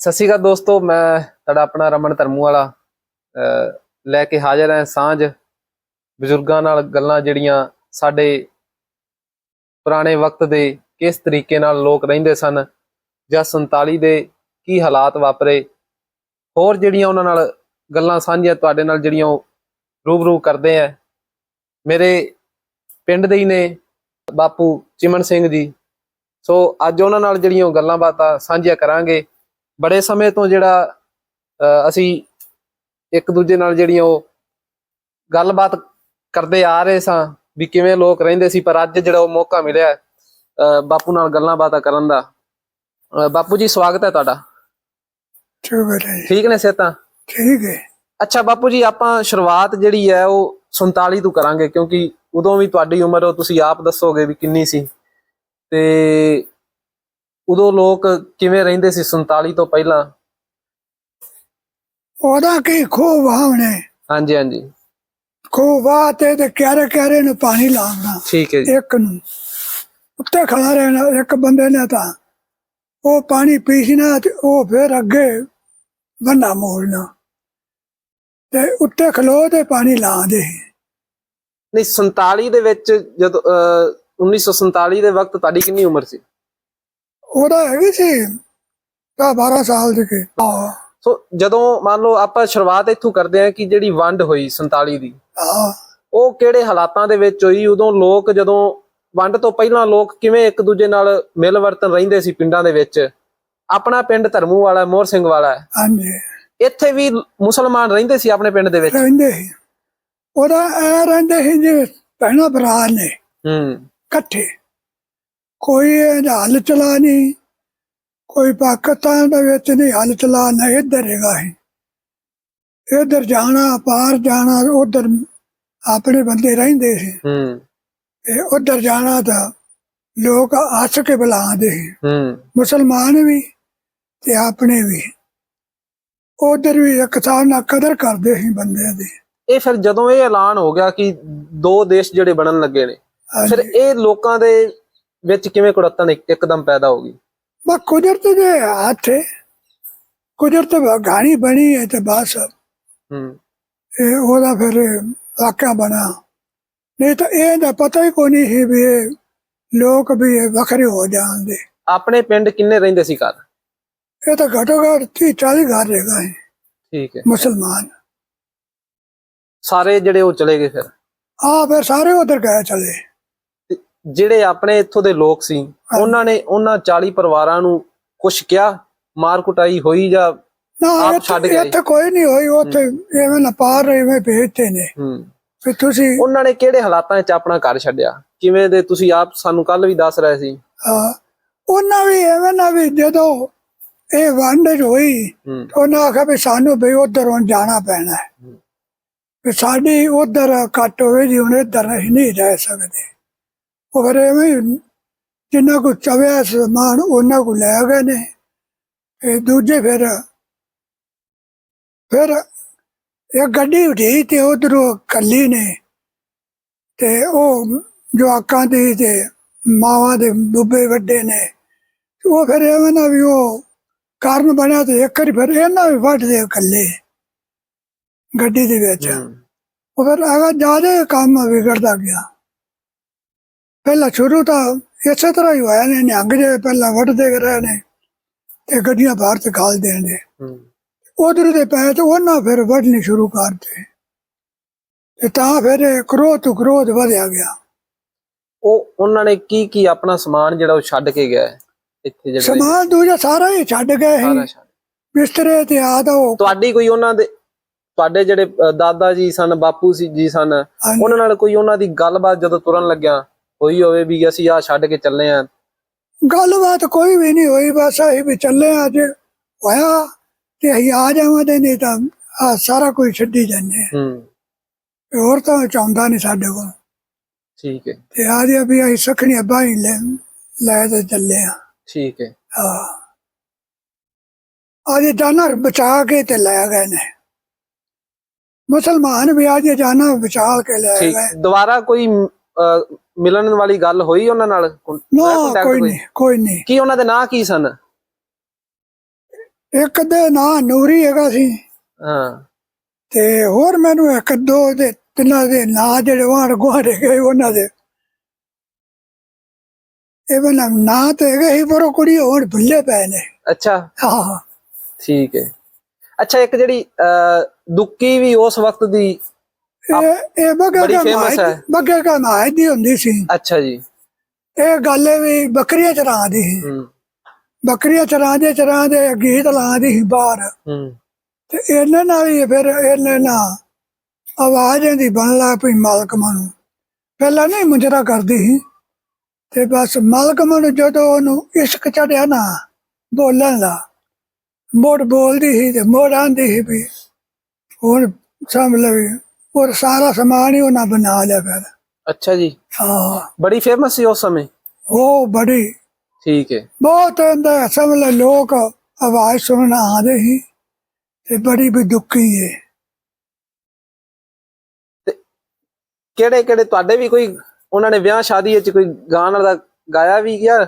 ਸਤਿ ਸ਼੍ਰੀ ਅਕਾਲ ਦੋਸਤੋ, ਮੈਂ ਤੁਹਾਡਾ ਆਪਣਾ ਰਮਨ ਧਰਮੂ ਵਾਲਾ ਲੈ ਕੇ ਹਾਜ਼ਰ ਹਾਂ ਸਾਂਝ ਬਜ਼ੁਰਗਾਂ ਨਾਲ ਗੱਲਾਂ ਜਿਹੜੀਆਂ ਸਾਡੇ ਪੁਰਾਣੇ ਵਕਤ ਦੇ ਕਿਸ ਤਰੀਕੇ ਨਾਲ ਲੋਕ ਰਹਿੰਦੇ ਸਨ ਜਾਂ 47 ਦੇ ਕੀ ਹਾਲਾਤ ਵਾਪਰੇ। ਹੋਰ ਜਿਹੜੀਆਂ ਉਹਨਾਂ ਨਾਲ ਗੱਲਾਂ ਸਾਂਝੀਆਂ ਤੁਹਾਡੇ ਨਾਲ ਜਿਹੜੀਆਂ ਉਹ ਰੂਬਰੂ ਕਰਦੇ ਆ। ਮੇਰੇ ਪਿੰਡ ਦੇ ਹੀ ਨੇ ਬਾਪੂ ਚਿਮਨ ਸਿੰਘ ਜੀ। ਸੋ ਅੱਜ ਉਹਨਾਂ ਨਾਲ ਜਿਹੜੀਆਂ ਉਹ ਗੱਲਾਂ ਬਾਤਾਂ ਸਾਂਝੀਆਂ ਕਰਾਂਗੇ। ਬੜੇ ਸਮੇਂ ਤੋਂ ਜਿਹੜਾ ਅਸੀਂ ਇੱਕ ਦੂਜੇ ਨਾਲ ਜਿਹੜੀਆਂ ਉਹ ਗੱਲਬਾਤ ਕਰਦੇ ਆ ਰਹੇ ਸਾਂ ਵੀ ਕਿਵੇਂ ਲੋਕ ਰਹਿੰਦੇ ਸੀ ਪਰ ਅੱਜ ਜਿਹੜਾ ਉਹ ਮੌਕਾ ਮਿਲਿਆ ਬਾਪੂ ਨਾਲ ਗੱਲਾਂ ਬਾਤਾਂ ਕਰਨ ਦਾ। ਬਾਪੂ ਜੀ ਸਵਾਗਤ ਹੈ ਤੁਹਾਡਾ। ਸ਼ੁਕਰ ਹੈ ਜੀ। ਠੀਕ ਨੇ ਸਿਹਤਾਂ? ਠੀਕ ਹੈ। ਅੱਛਾ ਬਾਪੂ ਜੀ ਆਪਾਂ ਸ਼ੁਰੂਆਤ ਜਿਹੜੀ ਹੈ ਉਹ 47 ਤੋਂ ਕਰਾਂਗੇ ਕਿਉਂਕਿ ਉਦੋਂ ਵੀ ਤੁਹਾਡੀ ਉਮਰ ਉਹ ਤੁਸੀਂ ਆਪ ਦੱਸੋਗੇ ਵੀ ਕਿੰਨੀ ਸੀ। ਤੇ ਉਦੋਂ ਲੋਕ ਕਿਵੇਂ ਰਹਿੰਦੇ ਸੀ 47 ਤੋਂ ਪਹਿਲਾਂ? ਉਹਦਾ ਕੀ ਖੂਹ ਵਾਹਣੇ ਹਾਂਜੀ ਹਾਂਜੀ। ਖੂਹ ਵਾਹ ਤੇ ਤੇ ਕਿਆਰੇ ਕਿਆਰੇ ਨੂੰ ਪਾਣੀ ਲਾਉਣਾ ਠੀਕ ਹੈ ਜੀ। ਇੱਕ ਨੂੰ। ਉੱਤੇ ਖੜਾ ਰਹਿਣਾ ਇੱਕ ਬੰਦੇ ਨੇ ਤਾਂ ਉਹ ਪਾਣੀ ਪੀਣਾ ਤੇ ਉਹ ਫਿਰ ਅੱਗੇ ਬੰਨਾ ਮੋੜਨਾ। ਤੇ ਉੱਤੇ ਖਲੋ ਤੇ ਪਾਣੀ ਲਾਉਂਦੇ ਨਹੀਂ 47 ਦੇ ਵਿੱਚ ਜਦੋਂ ਅਹ, 1947 ਦੇ ਵਕਤ ਤੁਹਾਡੀ ਕਿੰਨੀ ਉਮਰ ਸੀ? ਉਹਦਾ ਹੈਗੀ ਸੀ ਤਾਂ 12 ਸਾਲ ਦੀ ਕੇ। ਆ ਸੋ ਜਦੋਂ ਮੰਨ ਲਓ ਆਪਾਂ ਸ਼ੁਰੂਆਤ ਇੱਥੋਂ ਕਰਦੇ ਹਾਂ ਕਿ ਜਿਹੜੀ ਵੰਡ ਹੋਈ 47 ਦੀ ਆ ਉਹ ਕਿਹੜੇ ਹਾਲਾਤਾਂ ਦੇ ਵਿੱਚ ਹੋਈ? ਉਦੋਂ ਲੋਕ ਜਦੋਂ ਵੰਡ ਤੋਂ ਪਹਿਲਾਂ ਲੋਕ ਕਿਵੇਂ ਇੱਕ ਦੂਜੇ ਨਾਲ ਮਿਲ ਵਰਤਨ ਰਹਿੰਦੇ ਸੀ ਪਿੰਡਾਂ ਦੇ ਵਿੱਚ? ਆਪਣਾ ਪਿੰਡ ਧਰਮੂ ਵਾਲਾ ਹੈ, ਮੋਹਰ ਸਿੰਘ ਵਾਲਾ। ਹੈ। ਹਾਂਜੀ। ਇੱਥੇ ਵੀ ਮੁਸਲਮਾਨ ਰਹਿੰਦੇ ਸੀ ਆਪਣੇ ਪਿੰਡ ਦੇ ਵਿੱਚ? ਰਹਿੰਦੇ ਸੀ। ਉਹਦਾ ਐ ਰਹਿੰਦੇ ਸੀ ਜਿਵੇਂ ਭੈਣਾਂ ਭਰਾ ਨੇ। ਹੂੰ। ਇਕੱਠੇ। ਕੋਈ ਹਲ ਚਲਾ ਨਹੀਂ ਕੋਈ ਪਾਕਿਸਤਾਨ ਦੇ ਵਿੱਚ ਨਹੀਂ ਹਲ ਚਲਾ ਨਾ ਇੱਧਰ ਹੈਗਾ ਹੈ ਇੱਧਰ ਜਾਣਾ ਪਾਰ ਜਾਣਾ ਉਧਰ ਆਪਣੇ ਬੰਦੇ ਰਹਿੰਦੇ ਸੀ। ਹੂੰ। ਤੇ ਉਧਰ ਜਾਣਾ ਤਾਂ ਲੋਕ ਹੱਸ ਕੇ ਬੁਲਾਉਂਦੇ ਸੀ। ਹੂੰ। ਮੁਸਲਮਾਨ ਵੀ ਤੇ ਆਪਣੇ ਵੀ। ਉਧਰ ਵੀ ਇੱਕ ਸਾਹ ਨਾਲ ਕਦਰ ਕਰਦੇ ਸੀ ਬੰਦੇ ਦੀ। ਇਹ ਫਿਰ ਜਦੋਂ ਇਹ ਐਲਾਨ ਹੋ ਗਿਆ ਕਿ ਦੋ ਦੇਸ਼ ਜਿਹੜੇ ਬਣਨ ਲੱਗੇ ਨੇ ਫਿਰ। ਇਹ ਲੋਕਾਂ ਦੇ ਵਿੱਚ ਕਿਵੇਂ ਕੁੜੱਤਣ ਇੱਕ- ਇੱਕਦਮ ਪੈਦਾ ਹੋ ਗਈ? ਬਸ ਕੁਦਰਤ ਦੇ ਹੱਥ ਹੈ। ਕੁਦਰਤ ਗਾਣੀ ਬਣੀ ਹੈ ਤੇ ਬਸ। ਹੂੰ। ਇਹ ਉਹਦਾ ਫਿਰ ਵਾਕਿਆ ਬਣਾ। ਨਹੀਂ ਤਾਂ ਇਹ ਦਾ ਪਤਾ ਹੀ ਕੋਈ ਨਹੀਂ ਸੀ ਵੀ ਇਹ ਲੋਕ ਵੀ ਇਹ ਵੱਖਰੇ ਹੋ ਜਾਣਗੇ ਆਪਣੇ ਪਿੰਡ ਕਿੰਨੇ ਰਹਿੰਦੇ ਸੀ ਘਰ? ਇਹ ਤਾਂ ਘਟੋ ਘੱਟ 30 40 ਘਰ ਰਹੇਗਾ ਹੈ ਠੀਕ ਹੈ। ਮੁਸਲਮਾਨ। ਸਾਰੇ ਜਿਹੜੇ ਉਹ ਚਲੇ ਗਏ ਫਿਰ? ਆ ਫਿਰ ਸਾਰੇ ਉਧਰ ਗਏ ਚਲੇ। ਜਿਹੜੇ ਆਪਣੇ ਇੱਥੋਂ ਦੇ ਲੋਕ ਸੀ ਉਹਨਾਂ ਨੇ ਉਹਨਾਂ 40 ਪਰਿਵਾਰਾਂ ਨੂੰ ਕੁਛ ਕਿਹਾ ਮਾਰ ਕੁਟਾਈ ਹੋਈ ਜਾਂ ਆਪ ਛੱਡ ਗਏ। ਇੱਥੇ ਕੋਈ ਨਹੀਂ ਹੋਈ ਉੱਥੇ ਐਵੇਂ ਨਾ ਪਾਰ ਐਵੇਂ ਭੇਜਤੇ ਨੇ। ਫਿਰ ਤੁਸੀਂ ਉਹਨਾਂ ਨੇ ਕਿਹੜੇ ਹਾਲਾਤਾਂ ਵਿੱਚ ਆਪਣਾ ਘਰ ਛੱਡਿਆ? ਕਿਵੇਂ ਦੇ ਤੁਸੀਂ ਆਪ ਸਾਨੂੰ ਕੱਲ ਵੀ ਦੱਸ ਰਹੇ ਸੀ? ਉਹਨਾਂ ਵੀ ਐਵੇਂ ਨਾ ਵੀ ਜਦੋਂ ਇਹ ਵੰਡ ਹੋਈ ਉਹਨਾਂ ਆਖਿਆ ਵੀ ਸਾਨੂੰ ਵੀ ਉਧਰ ਜਾਣਾ ਪੈਣਾ। ਹੈ। ਵੀ ਸਾਡੀ ਉਧਰ ਘੱਟ ਹੋਵੇ ਜੀ ਹੁਣ ਇੱਧਰ ਨਹੀਂ ਰਹਿ ਸਕਦੇ। ਉਹ ਫਿਰ ਐਵੇਂ ਜਿੰਨਾ ਕੋ ਚਵਿਆ ਸਮਾਨ ਉਹਨਾਂ ਕੋ ਲੈ ਗਏ ਨੇ। ਤੇ ਦੂਜੇ ਫਿਰ ਫਿਰ ਇਹ ਗੱਡੀ ਉਠੀ ਤੇ ਉਧਰੋਂ ਕੱਲੀ ਨੇ ਤੇ ਉਹ ਜਵਾਕਾਂ ਦੀ ਤੇ ਮਾਵਾਂ ਦੇ ਬੁੱਬੇ ਵੱਡੇ ਨੇ। ਉਹ ਫਿਰ ਐਵੇਂ ਨਾ ਵੀ ਉਹ ਕਾਰਨ ਬਣਿਆ ਤੇ ਇੱਕ ਵਾਰੀ ਫਿਰ ਇਹਨਾਂ ਵੀ ਵੱਢ ਦੇ ਇਕੱਲੇ ਗੱਡੀ ਦੇ ਵਿੱਚ। ਉਹ ਫਿਰ ਆਗਾ ਜ਼ਿਆਦਾ ਕੰਮ ਵਿਗੜਦਾ ਗਿਆ। ਪਹਿਲਾਂ ਸ਼ੁਰੂ ਤਾਂ ਇਸੇ ਤਰ੍ਹਾਂ ਹੀ ਹੋਇਆ ਨੇ ਨਿਹੰਗ ਜੇ ਪਹਿਲਾਂ ਵੱਢਦੇ ਰਹੇ ਨੇ ਤੇ ਗੱਡੀਆਂ ਬਾਹਰ ਤੇ ਖਾਲ ਦੇਣਗੇ ਹੂੰ। ਉਧਰ ਦੇ ਪੈ ਤੇ ਉਹਨਾਂ ਫਿਰ ਵੱਢਣੀ ਸ਼ੁਰੂ ਕਰਤੇ। ਤੇ ਤਾਂ ਫਿਰ ਕ੍ਰੋਧ ਕ੍ਰੋਧ ਵਧਿਆ ਗਿਆ। ਉਹ ਉਹਨਾਂ ਨੇ ਕੀ ਕੀ ਆਪਣਾ ਸਮਾਨ ਜਿਹੜਾ ਉਹ ਛੱਡ ਕੇ ਗਿਆ ਇੱਥੇ ਜਿਹੜੇ ਸਮਾਨ ਦੂਜਾ ਸਾਰਾ ਹੀ ਛੱਡ ਗਏ ਸੀ। ਬਿਸਤਰੇ ਤੇ ਆਦ ਉਹ ਤੁਹਾਡੀ ਕੋਈ ਉਹਨਾਂ ਦੇ ਤੁਹਾਡੇ ਜਿਹੜੇ ਦਾਦਾ ਜੀ ਸਨ ਬਾਪੂ ਸੀ ਜੀ ਸਨ। ਉਹਨਾਂ ਨਾਲ ਕੋਈ ਉਹਨਾਂ ਦੀ ਗੱਲਬਾਤ ਜਦੋਂ ਤੁਰਨ ਲੱਗਿਆ? ਹੋਈ ਹੋਵੇ ਵੀ ਅਸੀਂ ਆ ਛੱਡ ਕੇ ਚੱਲੇ ਆਂ। ਗੱਲਬਾਤ ਕੋਈ ਵੀ ਨਹੀਂ ਹੋਈ ਬਸ ਅਸੀਂ ਵੀ ਚੱਲੇ ਅੱਜ। ਹੋਇਆ ਤੇ ਅਸੀਂ ਆ ਜਾਵਾਂਗੇ ਨਹੀਂ ਤਾਂ ਆ ਸਾਰਾ ਕੁਝ ਛੱਡੀ ਜਾਂਦੇ ਆ। ਹੂੰ। ਹੋਰ ਤਾਂ ਚਾਹੁੰਦਾ ਨਹੀਂ ਸਾਡੇ ਕੋਲ। ਠੀਕ ਹੈ ਤੇ ਆ ਜੇ ਵੀ ਅਸੀਂ ਸਖਣੀ ਬਾਈ ਲੈ ਲੈ ਤੇ ਚੱਲੇ ਆ। ਠੀਕ ਹੈ। ਅੱਜ ਜਾਨਾ ਬਚਾ ਕੇ ਤੇ ਲੈ ਗਏ ਨੇ। ਮੁਸਲਮਾਨ ਵੀ ਅੱਜ ਜਾਨਾ ਬਚਾ ਕੇ ਲੈ ਗਏ। ਦੁਬਾਰਾ ਕੋਈ ਮਿਲਣ ਵਾਲੀ ਗੱਲ ਹੋਈ ਉਹਨਾਂ ਨਾਲ? ਨਾ contact ਕੋਈ ਨਹੀਂ ਕੋਈ ਨਹੀਂ। ਕੀ ਉਹਨਾਂ ਦੇ ਨਾਂ ਕੀ ਸਨ? ਇੱਕ ਦੇ ਨਾਂ ਨੂਰੀ ਹੈਗਾ ਸੀ। ਹਾਂ। ਤੇ ਹੋਰ ਮੈਨੂੰ ਇੱਕ ਦੋ ਦੇ ਤਿੰਨਾਂ ਦੇ ਨਾਂ ਜਿਹੜੇ ਵਾਰ ਗੁਆੜੇ ਗਏ ਉਹਨਾਂ ਦੇ। ਇਹ ਬਣਾ ਨਾਂ ਤੇ ਹੈਗੇ ਸੀ ਪਰ ਉਹ ਕੁੜੀ ਹੋਰ ਭੁੱਲੇ ਪਏ ਨੇ। ਅੱਛਾ। ਹਾਂ। ਠੀਕ ਹੈ। ਅੱਛਾ ਇੱਕ ਜਿਹੜੀ ਅਹ, ਦੁੱਕੀ ਵੀ ਉਸ ਵਕਤ ਦੀ ਇਹ ਇਹ ਬੱਗੇ ਬੜੀ ਕਾ famous ਮਾਇ ਹੈ। ਬੱਗੇ ਕਾ ਮਾਇ ਦੀ ਹੁੰਦੀ ਸੀ। ਅੱਛਾ ਜੀ। ਇਹ ਗੱਲ ਵੀ ਬੱਕਰੀਆਂ ਚਰਾਉਂਦੀ ਸੀ। ਹੂੰ। ਬੱਕਰੀਆਂ ਚਰਾਉਂਦੇ ਚਰਾਉਂਦੇ ਗੀਤ ਲਾਉਂਦੀ ਸੀ ਬਾਹਰ। ਹੂੰ। ਤੇ ਇਹਨਾਂ ਨਾਲ ਹੀ ਫਿਰ ਇਹਨੇ ਨਾ ਆਵਾਜ਼ ਇਹਦੀ ਬਣ ਲਾ ਪਈ ਮਾਲਕ ਨੂੰ ਪਹਿਲਾਂ ਨਹੀਂ ਮੁੰਜਰਾ ਕਰਦੀ ਸੀ। ਤੇ ਬਸ ਮਾਲਕ ਨੂੰ ਜਦੋਂ ਉਹਨੂੰ ਇਸ਼ਕ ਚੜਿਆ ਨਾ ਬੋਲਣ ਦਾ ਮੋੜ ਬੋਲਦੀ ਸੀ ਤੇ ਮੋੜ ਆਂਦੀ ਸੀ ਵੀ ਹੁਣ ਸਮਝ ਲਵੇ। ਉਹ ਸਾਰਾ ਸਮਾਨ ਹੀ ਉਹਨਾਂ ਬਣਾ ਲਿਆ ਫਿਰ। ਅੱਛਾ ਜੀ। ਹਾਂ। ਬੜੀ ਫੇਮਸ ਸੀ ਉਸ ਸਮੇਂ? ਉਹ ਬੜੀ। ਠੀਕ ਹੈ। ਬਹੁਤ ਇਹਦਾ ਸਮਝ ਲੈ ਲੋਕ ਆਵਾਜ਼ ਸੁਣਨ ਆਉਂਦੇ ਸੀ ਤੇ ਬੜੀ ਵੀ ਦੁੱਖੀ ਹੈ ਕਿਹੜੇ ਕਿਹੜੇ ਤੁਹਾਡੇ ਵੀ ਕੋਈ ਉਹਨਾਂ ਨੇ ਵਿਆਹ ਸ਼ਾਦੀ ਵਿੱਚ ਕੋਈ ਗਾਣ ਦਾ ਗਾਇਆ ਵੀ ਯਾਰ?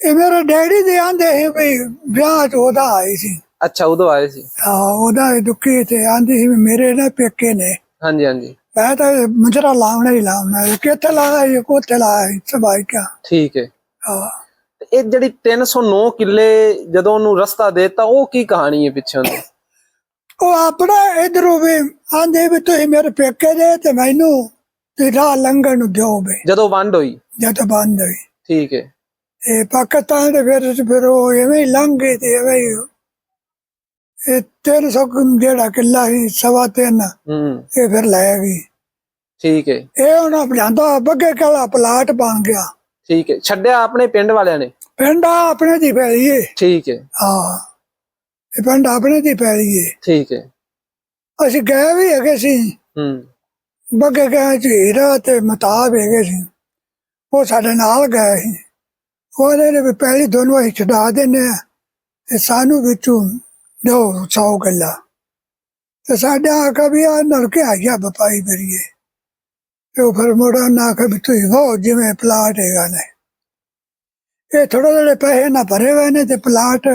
ਇਹ ਮੇਰੇ ਡੈਡੀ ਦੇ ਆਂਦੇ ਸੀ ਵੀ ਵਿਆਹ ਚ ਉਹਦਾ ਆਈ ਸੀ। ਅੱਛਾ ਉਦੋਂ ਆਏ ਸੀ। ਹਾਂ ਉਹਦਾ ਇਹ ਦੁੱਖੀ ਤੇ ਆਂਦੀ ਸੀ ਵੀ ਮੇਰੇ ਨਾ ਪੇਕੇ ਨੇ। ਹਾਂਜੀ ਹਾਂਜੀ। ਮੈਂ ਤਾਂ ਮੁਜਰਾ ਲਾਉਣਾ ਹੀ ਲਾਉਣਾ ਕਿੱਥੇ ਲਾਇਆ ਕੋਥੇ ਲਾਇਆ ਸਭਾਈ ਕਿਆ। ਠੀਕ ਹੈ। ਹਾਂ ਇਹ ਜਿਹੜੀ 309 ਕਿੱਲੇ ਜਦੋਂ ਉਹਨੂੰ ਰਸਤਾ ਦੇਤਾ ਉਹ ਕੀ ਕਹਾਣੀ ਹੈ ਪਿੱਛੇ ਦੀ? ਉਹ ਆਪਣਾ ਇਧਰੋਂ ਵੀ ਆਂਦੇ ਵੀ ਤੁਸੀਂ ਮੇਰੇ ਪੇਕੇ ਦੇ ਤੇ ਮੈਨੂੰ ਤੇ ਰਾਹ ਲੰਘਣ ਨੂੰ ਦਿਓ ਵੀ। ਜਦੋਂ ਵੰਡ ਹੋਈ? ਜਦ ਬੰਦ ਹੋਈ। ਠੀਕ ਹੈ ਇਹ ਪਾਕਿਸਤਾਨ ਦੇ ਫਿਰ ਫਿਰ ਉਹ ਐਵੇਂ ਲੰਘ ਤੇ ਐਵੇਂ ਇਹ 300 ਜਿਹੜਾ ਕਿੱਲਾ ਸੀ ਸਵਾ ਤਿੰਨ ਹੂੰ। ਇਹ ਫਿਰ ਲੈ ਗਈ। ਠੀਕ ਹੈ ਇਹ ਹੁਣ ਲਿਆਂਦਾ ਬੱਗੇ ਕਾਲਾ ਪਲਾਟ ਬਣ ਗਿਆ। ਠੀਕ ਹੈ ਛੱਡਿਆ ਆਪਣੇ ਪਿੰਡ ਵਾਲਿਆਂ ਨੇ? ਪਿੰਡ ਆਪਣੇ ਦੀ ਪੈਲੀ ਏ। ਠੀਕ ਹੈ ਹਾਂ। ਇਹ ਪਿੰਡ ਆਪਣੇ ਦੀ ਪੈਲੀ ਏ। ਠੀਕ ਹੈ ਅਸੀਂ ਗਏ ਵੀ ਹੈਗੇ ਸੀ। ਹੂੰ। ਬੱਗੇ ਗਏ ਹੀਰਾ ਤੇ ਮਤਾਬ ਹੈਗੇ ਸੀ। ਉਹ ਸਾਡੇ ਨਾਲ ਗਏ ਸੀ। ਉਹਦੇ ਨੇ ਵੀ ਪਹਿਲੀ ਦੋਨੋਂ ਅਸੀਂ ਛਡਾ ਆ। ਤੇ ਸਾਨੂੰ ਵਿੱਚੋਂ ਦੋ ਸੌ ਗੱਲਾ। ਤੇ ਸਾਡਾ ਆਕਾ ਵੀ ਆ ਨਲਕੇ ਆ ਗਿਆ ਬਪਾਈ ਕਰੀਏ ਤੇ ਉਹ ਫਿਰ ਮੋੜਾ ਨਾ ਕਿ ਵੀ ਤੁਸੀਂ ਹੋ ਜਿਵੇਂ ਪਲਾਟ ਹੈਗਾ ਨੇ। ਇਹ ਥੋੜਾ ਜਿਹੜੇ ਪੈਸੇ ਨਾ ਭਰੇ ਹੋਏ ਨੇ ਤੇ ਪਲਾਟ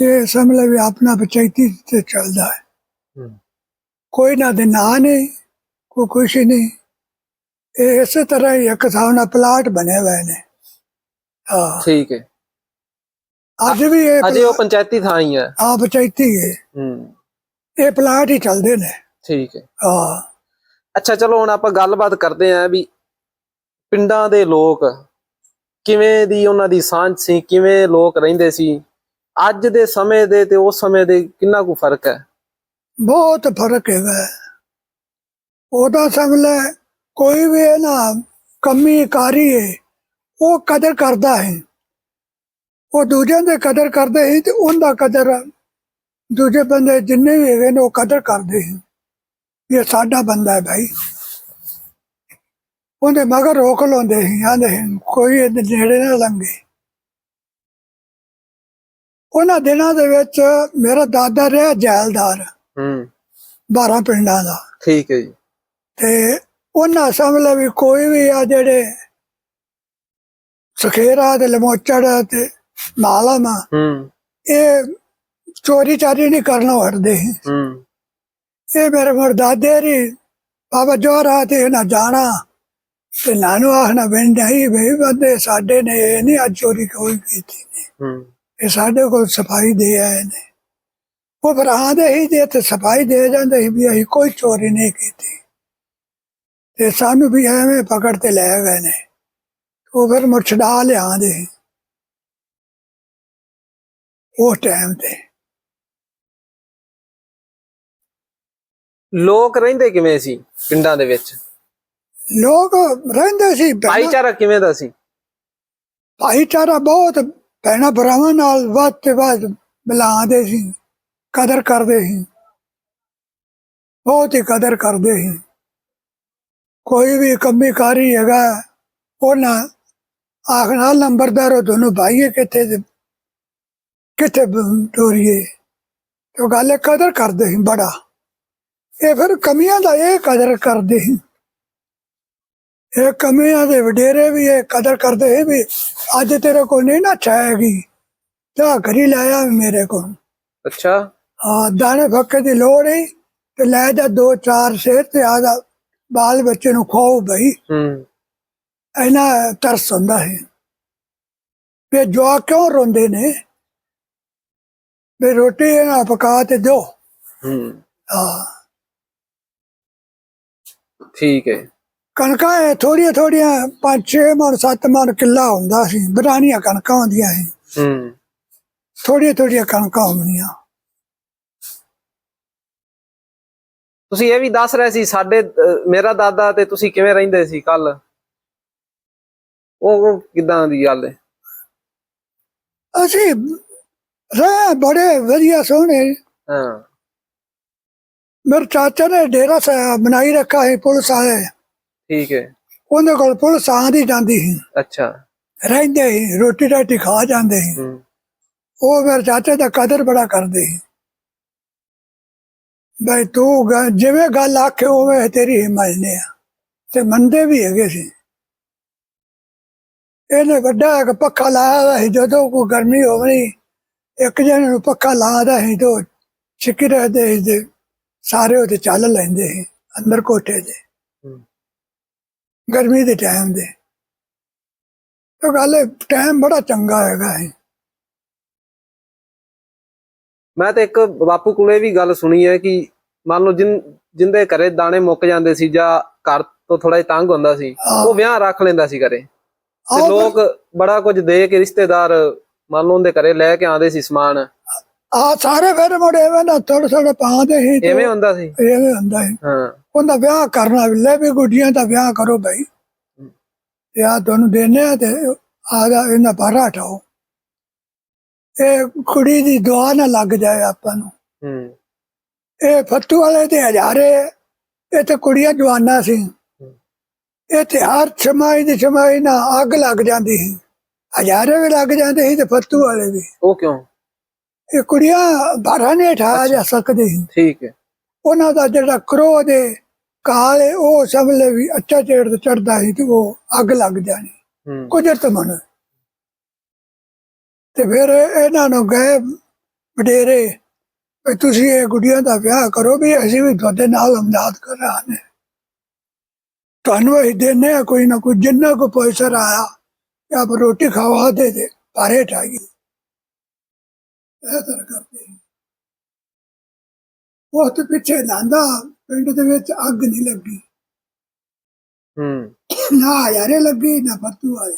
ਇਹ ਸਮਝ ਵੀ ਆਪਣਾ ਪੰਚਾਇਤੀ ਤੇ ਚੱਲਦਾ ਹੈ। ਕੋਈ ਨਾ ਦੇ ਨਾਂ ਨਹੀਂ ਕੋਈ ਕੁਛ ਨਹੀਂ। ਇਹ ਇਸੇ ਤਰ੍ਹਾਂ ਹੀ ਇੱਕ ਨਾਲ ਪਲਾਟ ਬਣੇ ਹੋਏ ਨੇ। ਹਾਂ। ਠੀਕ ਹੈ। ਅੱਜ ਵੀ ਇਹ ਅਜੇ ਉਹ ਪੰਚਾਇਤੀ ਥਾਂ ਹੀ ਹੈ। ਆ ਪੰਚਾਇਤੀ ਹੈ। ਹੂੰ। ਇਹ ਪਲਾਟ ਹੀ ਚੱਲਦੇ ਨੇ। ਠੀਕ ਹੈ। ਹਾਂ। ਅੱਛਾ ਚਲੋ ਹੁਣ ਆਪਾਂ ਗੱਲਬਾਤ ਕਰਦੇ ਆਂ ਵੀ ਪਿੰਡਾਂ ਦੇ ਲੋਕ ਕਿਵੇਂ ਦੀ ਉਹਨਾਂ ਦੀ ਸਾਂਝ ਸੀ ਕਿਵੇਂ ਲੋਕ ਰਹਿੰਦੇ ਸੀ। ਅੱਜ ਦੇ ਸਮੇਂ ਦੇ ਤੇ ਉਸ ਸਮੇਂ ਦੇ ਕਿੰਨਾ ਕੁ ਫ਼ਰਕ ਹੈ? ਬਹੁਤ ਫ਼ਰਕ ਹੈਗਾ ਉਹਦਾ ਸਮਝ ਲੈ ਕੋਈ ਵੀ ਇਹ ਨਾ ਕਮੀ ਕਾਰੀ ਹੈ ਉਹ ਕਦਰ ਕਰਦਾ ਹੈ। ਉਹ ਦੂਜਿਆਂ ਦੇ ਕਦਰ ਕਰਦੇ ਸੀ ਤੇ ਉਹਦਾ ਕਦਰ ਦੂਜੇ ਬੰਦੇ ਜਿੰਨੇ ਵੀ ਹੈਗੇ ਨੇ ਉਹ ਕਦਰ ਕਰਦੇ ਸੀ। ਇਹ ਸਾਡਾ ਬੰਦਾ ਹੈ ਭਾਈ। ਉਹਦੇ ਮਗਰ ਰੋਕ ਲਾਉਂਦੇ ਸੀ ਆਂਦੇ ਕੋਈ ਇਹਦੇ ਨੇੜੇ ਨਾ ਲੰਘੇ। ਉਹਨਾਂ ਦਿਨਾਂ ਦੇ ਵਿੱਚ ਮੇਰਾ ਦਾਦਾ ਰਿਹਾ ਜੈਲਦਾਰ ਹੂੰ। 12 ਪਿੰਡਾਂ ਦਾ। ਠੀਕ ਹੈ ਜੀ। ਤੇ ਉਹਨਾਂ ਸਮਝ ਵੀ ਕੋਈ ਵੀ ਆ ਜਿਹੜੇ ਸਖੇਰਾ ਤੇ ਲਮੋਚੜ ਤੇ ਮਾਲਮਾ ਹੂੰ। ਇਹ ਚੋਰੀ ਚਾਰੀ ਨਹੀਂ ਕਰਨੋਂ ਹਟਦੇ। ਹੂੰ। ਇਹ ਮੇਰੇ ਮਰ ਦਾਦੇ ਰੀ ਬਾਬਾ ਜੋਰਾ ਤੇ ਨਾ ਜਾਣਾ। ਤੇ ਨਾਨੂ ਆਖਣਾ ਬੰਦਾ ਹੀ ਵੀ ਬੰਦੇ ਸਾਡੇ ਨੇ ਇਹ ਨਹੀਂ ਅੱਜ ਚੋਰੀ ਕੋਈ ਕੀਤੀ ਨਹੀਂ ਹੂੰ। ਇਹ ਸਾਡੇ ਕੋਲ ਸਫ਼ਾਈ ਦੇ ਆਏ ਨੇ। ਉਹ ਫਿਰ ਆਂਦੇ ਹੀ ਜੇ ਤੇ ਸਫ਼ਾਈ ਦੇ ਜਾਂਦੇ ਸੀ ਵੀ ਅਸੀਂ ਕੋਈ ਚੋਰੀ ਨਹੀਂ ਕੀਤੀ। ਤੇ ਸਾਨੂੰ ਵੀ ਐਵੇਂ ਪਕੜ ਤੇ ਲੈ ਗਏ ਨੇ। ਉਹ ਫਿਰ ਮੁਛੜਾ ਲਿਆਂਦੇ। ਸੀ ਉਹ ਟਾਈਮ ਤੇ। ਲੋਕ ਰਹਿੰਦੇ ਕਿਵੇਂ ਸੀ ਪਿੰਡਾਂ ਦੇ ਵਿੱਚ? ਲੋਕ ਰਹਿੰਦੇ ਸੀ ਭੈਣਾਂ- ਭਾਈਚਾਰਾ ਕਿਵੇਂ ਦਾ ਸੀ? ਭਾਈਚਾਰਾ ਬਹੁਤ ਭੈਣਾਂ ਭਰਾਵਾਂ ਨਾਲ ਵੱਧ ਤੇ ਵੱਧ ਮਿਲਾਉਂਦੇ ਸੀ ਕਦਰ ਕਰਦੇ ਸੀ। ਬਹੁਤ ਹੀ ਕਦਰ ਕਰਦੇ ਸੀ। ਕੋਈ ਵੀ ਕੰਮੀ ਕਾਰੀ ਹੈਗਾ ਉਹਨਾਂ ਆਖਣਾ ਨੰਬਰਦਾਰੋ ਦੋਨੋਂ ਭਾਈਏ ਕਿੱਥੇ ਤੇ ਕਿੱਥੇ ਟੋਰੀਏ ਤੇ ਉਹ ਗੱਲ ਇਹ ਕਦਰ ਕਰਦੇ ਸੀ ਬੜਾ। ਇਹ ਫਿਰ ਕਮੀਆਂ ਦਾ ਇਹ ਕਦਰ ਕਰਦੇ ਸੀ। ਇਹ ਕਮੀਆਂ ਦੇ ਵਡੇਰੇ ਵੀ ਇਹ ਕਦਰ ਕਰਦੇ ਸੀ ਵੀ ਅੱਜ ਤੇਰੇ ਕੋਲ ਨਹੀਂ ਨਾ ਛਾਏਗੀ ਤਾਂ ਘਰੀ ਲਾਇਆ ਮੇਰੇ ਕੋਲ। ਅੱਛਾ। ਹਾਂ ਦਾਣੇ ਫੱਕੇ ਦੀ ਲੋੜ ਹੀ ਤੇ ਲੈ ਜਾ ਦੋ ਚਾਰ ਸੇਰ ਤੇ ਆਦਾ ਬਾਲ ਬੱਚੇ ਨੂੰ ਖਵਾਓ ਬਈ। ਹੂੰ। ਐਨਾ ਤਰਸ ਹੁੰਦਾ ਹੈ ਵੀ ਜਵਾ ਕਿਉਂ ਰੋਂਦੇ ਨੇ? ਵੀ ਰੋਟੀ ਇਹਨਾਂ ਪਕਾ ਤੇ ਦਿਓ। ਹੂੰ। ਹਾਂ। ਠੀਕ ਹੈ। ਕਣਕਾਂ ਇਹ ਥੋੜੀਆਂ ਥੋੜੀਆਂ ਪੰਜ ਛੇ ਮਣ ਸੱਤ ਮਣ ਕਿੱਲਾ ਹੁੰਦਾ ਸੀ। ਬਰਾਨੀਆਂ ਕਣਕਾਂ ਹੁੰਦੀਆਂ ਸੀ। ਹੂੰ। ਥੋੜੀਆਂ ਥੋੜੀਆਂ ਕਣਕਾਂ ਹੁੰਦੀਆਂ ਤੁਸੀਂ ਇਹ ਵੀ ਦੱਸ ਰਹੇ ਸੀ ਸਾਡੇ ਅਹ, ਮੇਰਾ ਦਾਦਾ ਤੇ ਤੁਸੀਂ ਕਿਵੇਂ ਰਹਿੰਦੇ ਸੀ ਕੱਲ? ਉਹ ਉਹ ਕਿਦਾਂ ਦੀ ਗੱਲ ਹੈ? ਅਸੀਂ ਰਹਿ ਬੜੇ ਵਧੀਆ ਸੋਹਣੇ। ਹਾਂ। ਮੇਰੇ ਚਾਚਾ ਨੇ ਡੇਰਾ ਸਾ ਬਣਾਈ ਰੱਖਾ ਹੈ ਪੁਲਿਸ ਆਏ ਠੀਕ ਹੈ। ਉਹਦੇ ਕੋਲ ਪੁਲਿਸ ਆਂਦੀ ਜਾਂਦੀ ਸੀ। ਅੱਛਾ। ਰਹਿੰਦੇ ਸੀ ਰੋਟੀ ਰਾਟੀ ਖਾ ਜਾਂਦੇ ਸੀ। ਹੂੰ। ਉਹ ਮੇਰੇ ਚਾਚੇ ਦਾ ਕਦਰ ਬੜਾ ਕਰਦੇ ਸੀ। ਬਈ ਤੂੰ ਜਿਵੇਂ ਗੱਲ ਆਖੇ ਉਵੇਂ ਤੇਰੀ ਮੰਨਨੇ ਆ। ਤੇ ਮੰਨਦੇ ਵੀ ਹੈਗੇ ਸੀ। ਇਹਨੇ ਵੱਡਾ ਇੱਕ ਪੱਖਾ ਲਾਇਆ ਹੋਇਆ ਸੀ ਜਦੋਂ ਕੋਈ ਗਰਮੀ ਹੋਣੀ ਇੱਕ ਜਣੇ ਨੂੰ ਪੱਖਾ ਲਾਦਾ ਸੀ ਤੇ ਛਿੱਕੀ ਰਹਦੇ ਤੇ ਸਾਰੇ ਉਹਦੇ ਚੱਲ ਲੈਂਦੇ ਸੀ ਅੰਦਰ ਕੋਠੇ ਦੇ ਹੂੰ। ਗਰਮੀ ਦੇ ਟਾਈਮ ਦੇ। ਤਾਂ ਗੱਲ ਟਾਈਮ ਬੜਾ ਚੰਗਾ ਹੈਗਾ ਹੈ ਮੈਂ ਤੇ ਇੱਕ ਬਾਪੂ ਕੋਲੇ ਵੀ ਗੱਲ ਸੁਣੀ ਹੈ ਕਿ ਮੰਨ ਲਓ ਜਿੰ ਜਿੰਦੇ ਘਰੇ ਦਾਣੇ ਮੁੱਕ ਜਾਂਦੇ ਸੀ ਜਾਂ ਘਰ ਤੋਂ ਥੋੜਾ ਜਿਹਾ ਤੰਗ ਹੁੰਦਾ ਸੀ ਹਾਂ। ਉਹ ਵਿਆਹ ਰੱਖ ਲੈਂਦਾ ਸੀ ਘਰੇ। ਤੇ ਲੋਕ ਬੜਾ ਕੁਝ ਦੇ ਕੇ ਰਿਸ਼ਤੇਦਾਰ ਮੰਨ ਲਓ ਉਹਦੇ ਘਰੇ ਲੈ ਕੇ ਆਉਂਦੇ ਸੀ ਸਮਾਨ। ਆ ਸਾਰੇ ਫਿਰ ਮੁੰਡੇ ਐਵੇਂ ਨਾ ਥੋੜੇ ਥੋੜੇ ਪਾਉਂਦੇ ਸੀ ਤੇ ਐਵੇਂ ਹੁੰਦਾ ਸੀ? ਐਵੇਂ ਹੁੰਦਾ ਹੈ ਹਾਂ। ਉਹਦਾ ਵਿਆਹ ਕਰਨਾ ਵੀ ਲੈ ਵੀ ਗੁੱਡੀਆਂ ਦਾ ਵਿਆਹ ਕਰੋ ਭਾਈ ਤੇ ਆ ਤੁਹਾਨੂੰ ਦੇਣੇ ਆ ਤੇ ਆਦਾ ਇਹਨਾਂ ਬਾਹਰ ਹਟਾਓ। ਇਹ ਕੁੜੀ ਦੀ ਦੁਆ ਨਾ ਲੱਗ ਜਾਏ ਆਪਾਂ ਨੂੰ। ਹੂੰ। ਇਹ ਫੱਤੂ ਵਾਲੇ ਤੇ ਹਜ਼ਾਰੇ ਇਹ ਤੇ ਕੁੜੀਆਂ ਜਵਾਨਾਂ ਸੀ। ਇਹ ਤੇ ਹਰ ਛਮਾਈ ਦੀ ਛਮਾਈ ਨਾ ਅੱਗ ਲੱਗ ਜਾਂਦੀ ਸੀ। ਹਜ਼ਾਰੇ ਵੀ ਲੱਗ ਜਾਂਦੇ ਸੀ ਤੇ ਫੱਤੂ ਵਾਲੇ ਵੀ। ਉਹ ਕਿਉਂ? ਇਹ ਕੁੜੀਆਂ ਬਾਹਰ ਨਹੀਂ ਠਾ ਜਾ ਸਕਦੇ ਸੀ। ਠੀਕ ਹੈ। ਉਹਨਾਂ ਦਾ ਜਿਹੜਾ ਕਰੋਧ ਹੈ ਕਾਲ ਹੈ ਉਹ ਸਮਲੇ ਵੀ ਅੱਛਾ ਚੇੜ ਤੇ ਚੜਦਾ ਸੀ ਤੇ ਉਹ ਅੱਗ ਲੱਗ ਜਾਣੀ। ਕੁਦਰਤ ਮਨ। ਤੇ ਫਿਰ ਇਹਨਾਂ ਨੂੰ ਗਏ ਵਡੇਰੇ ਵੀ ਤੁਸੀਂ ਇਹ ਗੁੱਡੀਆਂ ਦਾ ਵਿਆਹ ਕਰੋ ਵੀ ਅਸੀਂ ਵੀ ਤੁਹਾਡੇ ਨਾਲ ਅਮਦਾਦ ਕਰ ਰਹਾ ਨੇ। ਤੁਹਾਨੂੰ ਦੇਨੇ ਆ ਕੋਈ ਨਾ ਕੋਈ ਜਿੰਨਾ ਕੋ ਪੈਸਾ ਆਇਆ ਤੇ ਆਪ ਰੋਟੀ ਖਵਾ ਦੇ ਦੇ ਪਾਰੇ ਠਾਗੀ ਇਹ ਤਰ੍ਹਾਂ ਕਰਦੇ ਸੀ। ਉਹ ਤੇ ਪਿੱਛੇ ਲਾਂਦਾ ਪਿੰਡ ਦੇ ਵਿੱਚ ਅੱਗ ਨਹੀਂ ਲੱਗੀ ਹੂੰ ਨਾ ਹਜ਼ਾਰੇ ਲੱਗੀ ਨਾ ਫੱਤੂ ਆਏ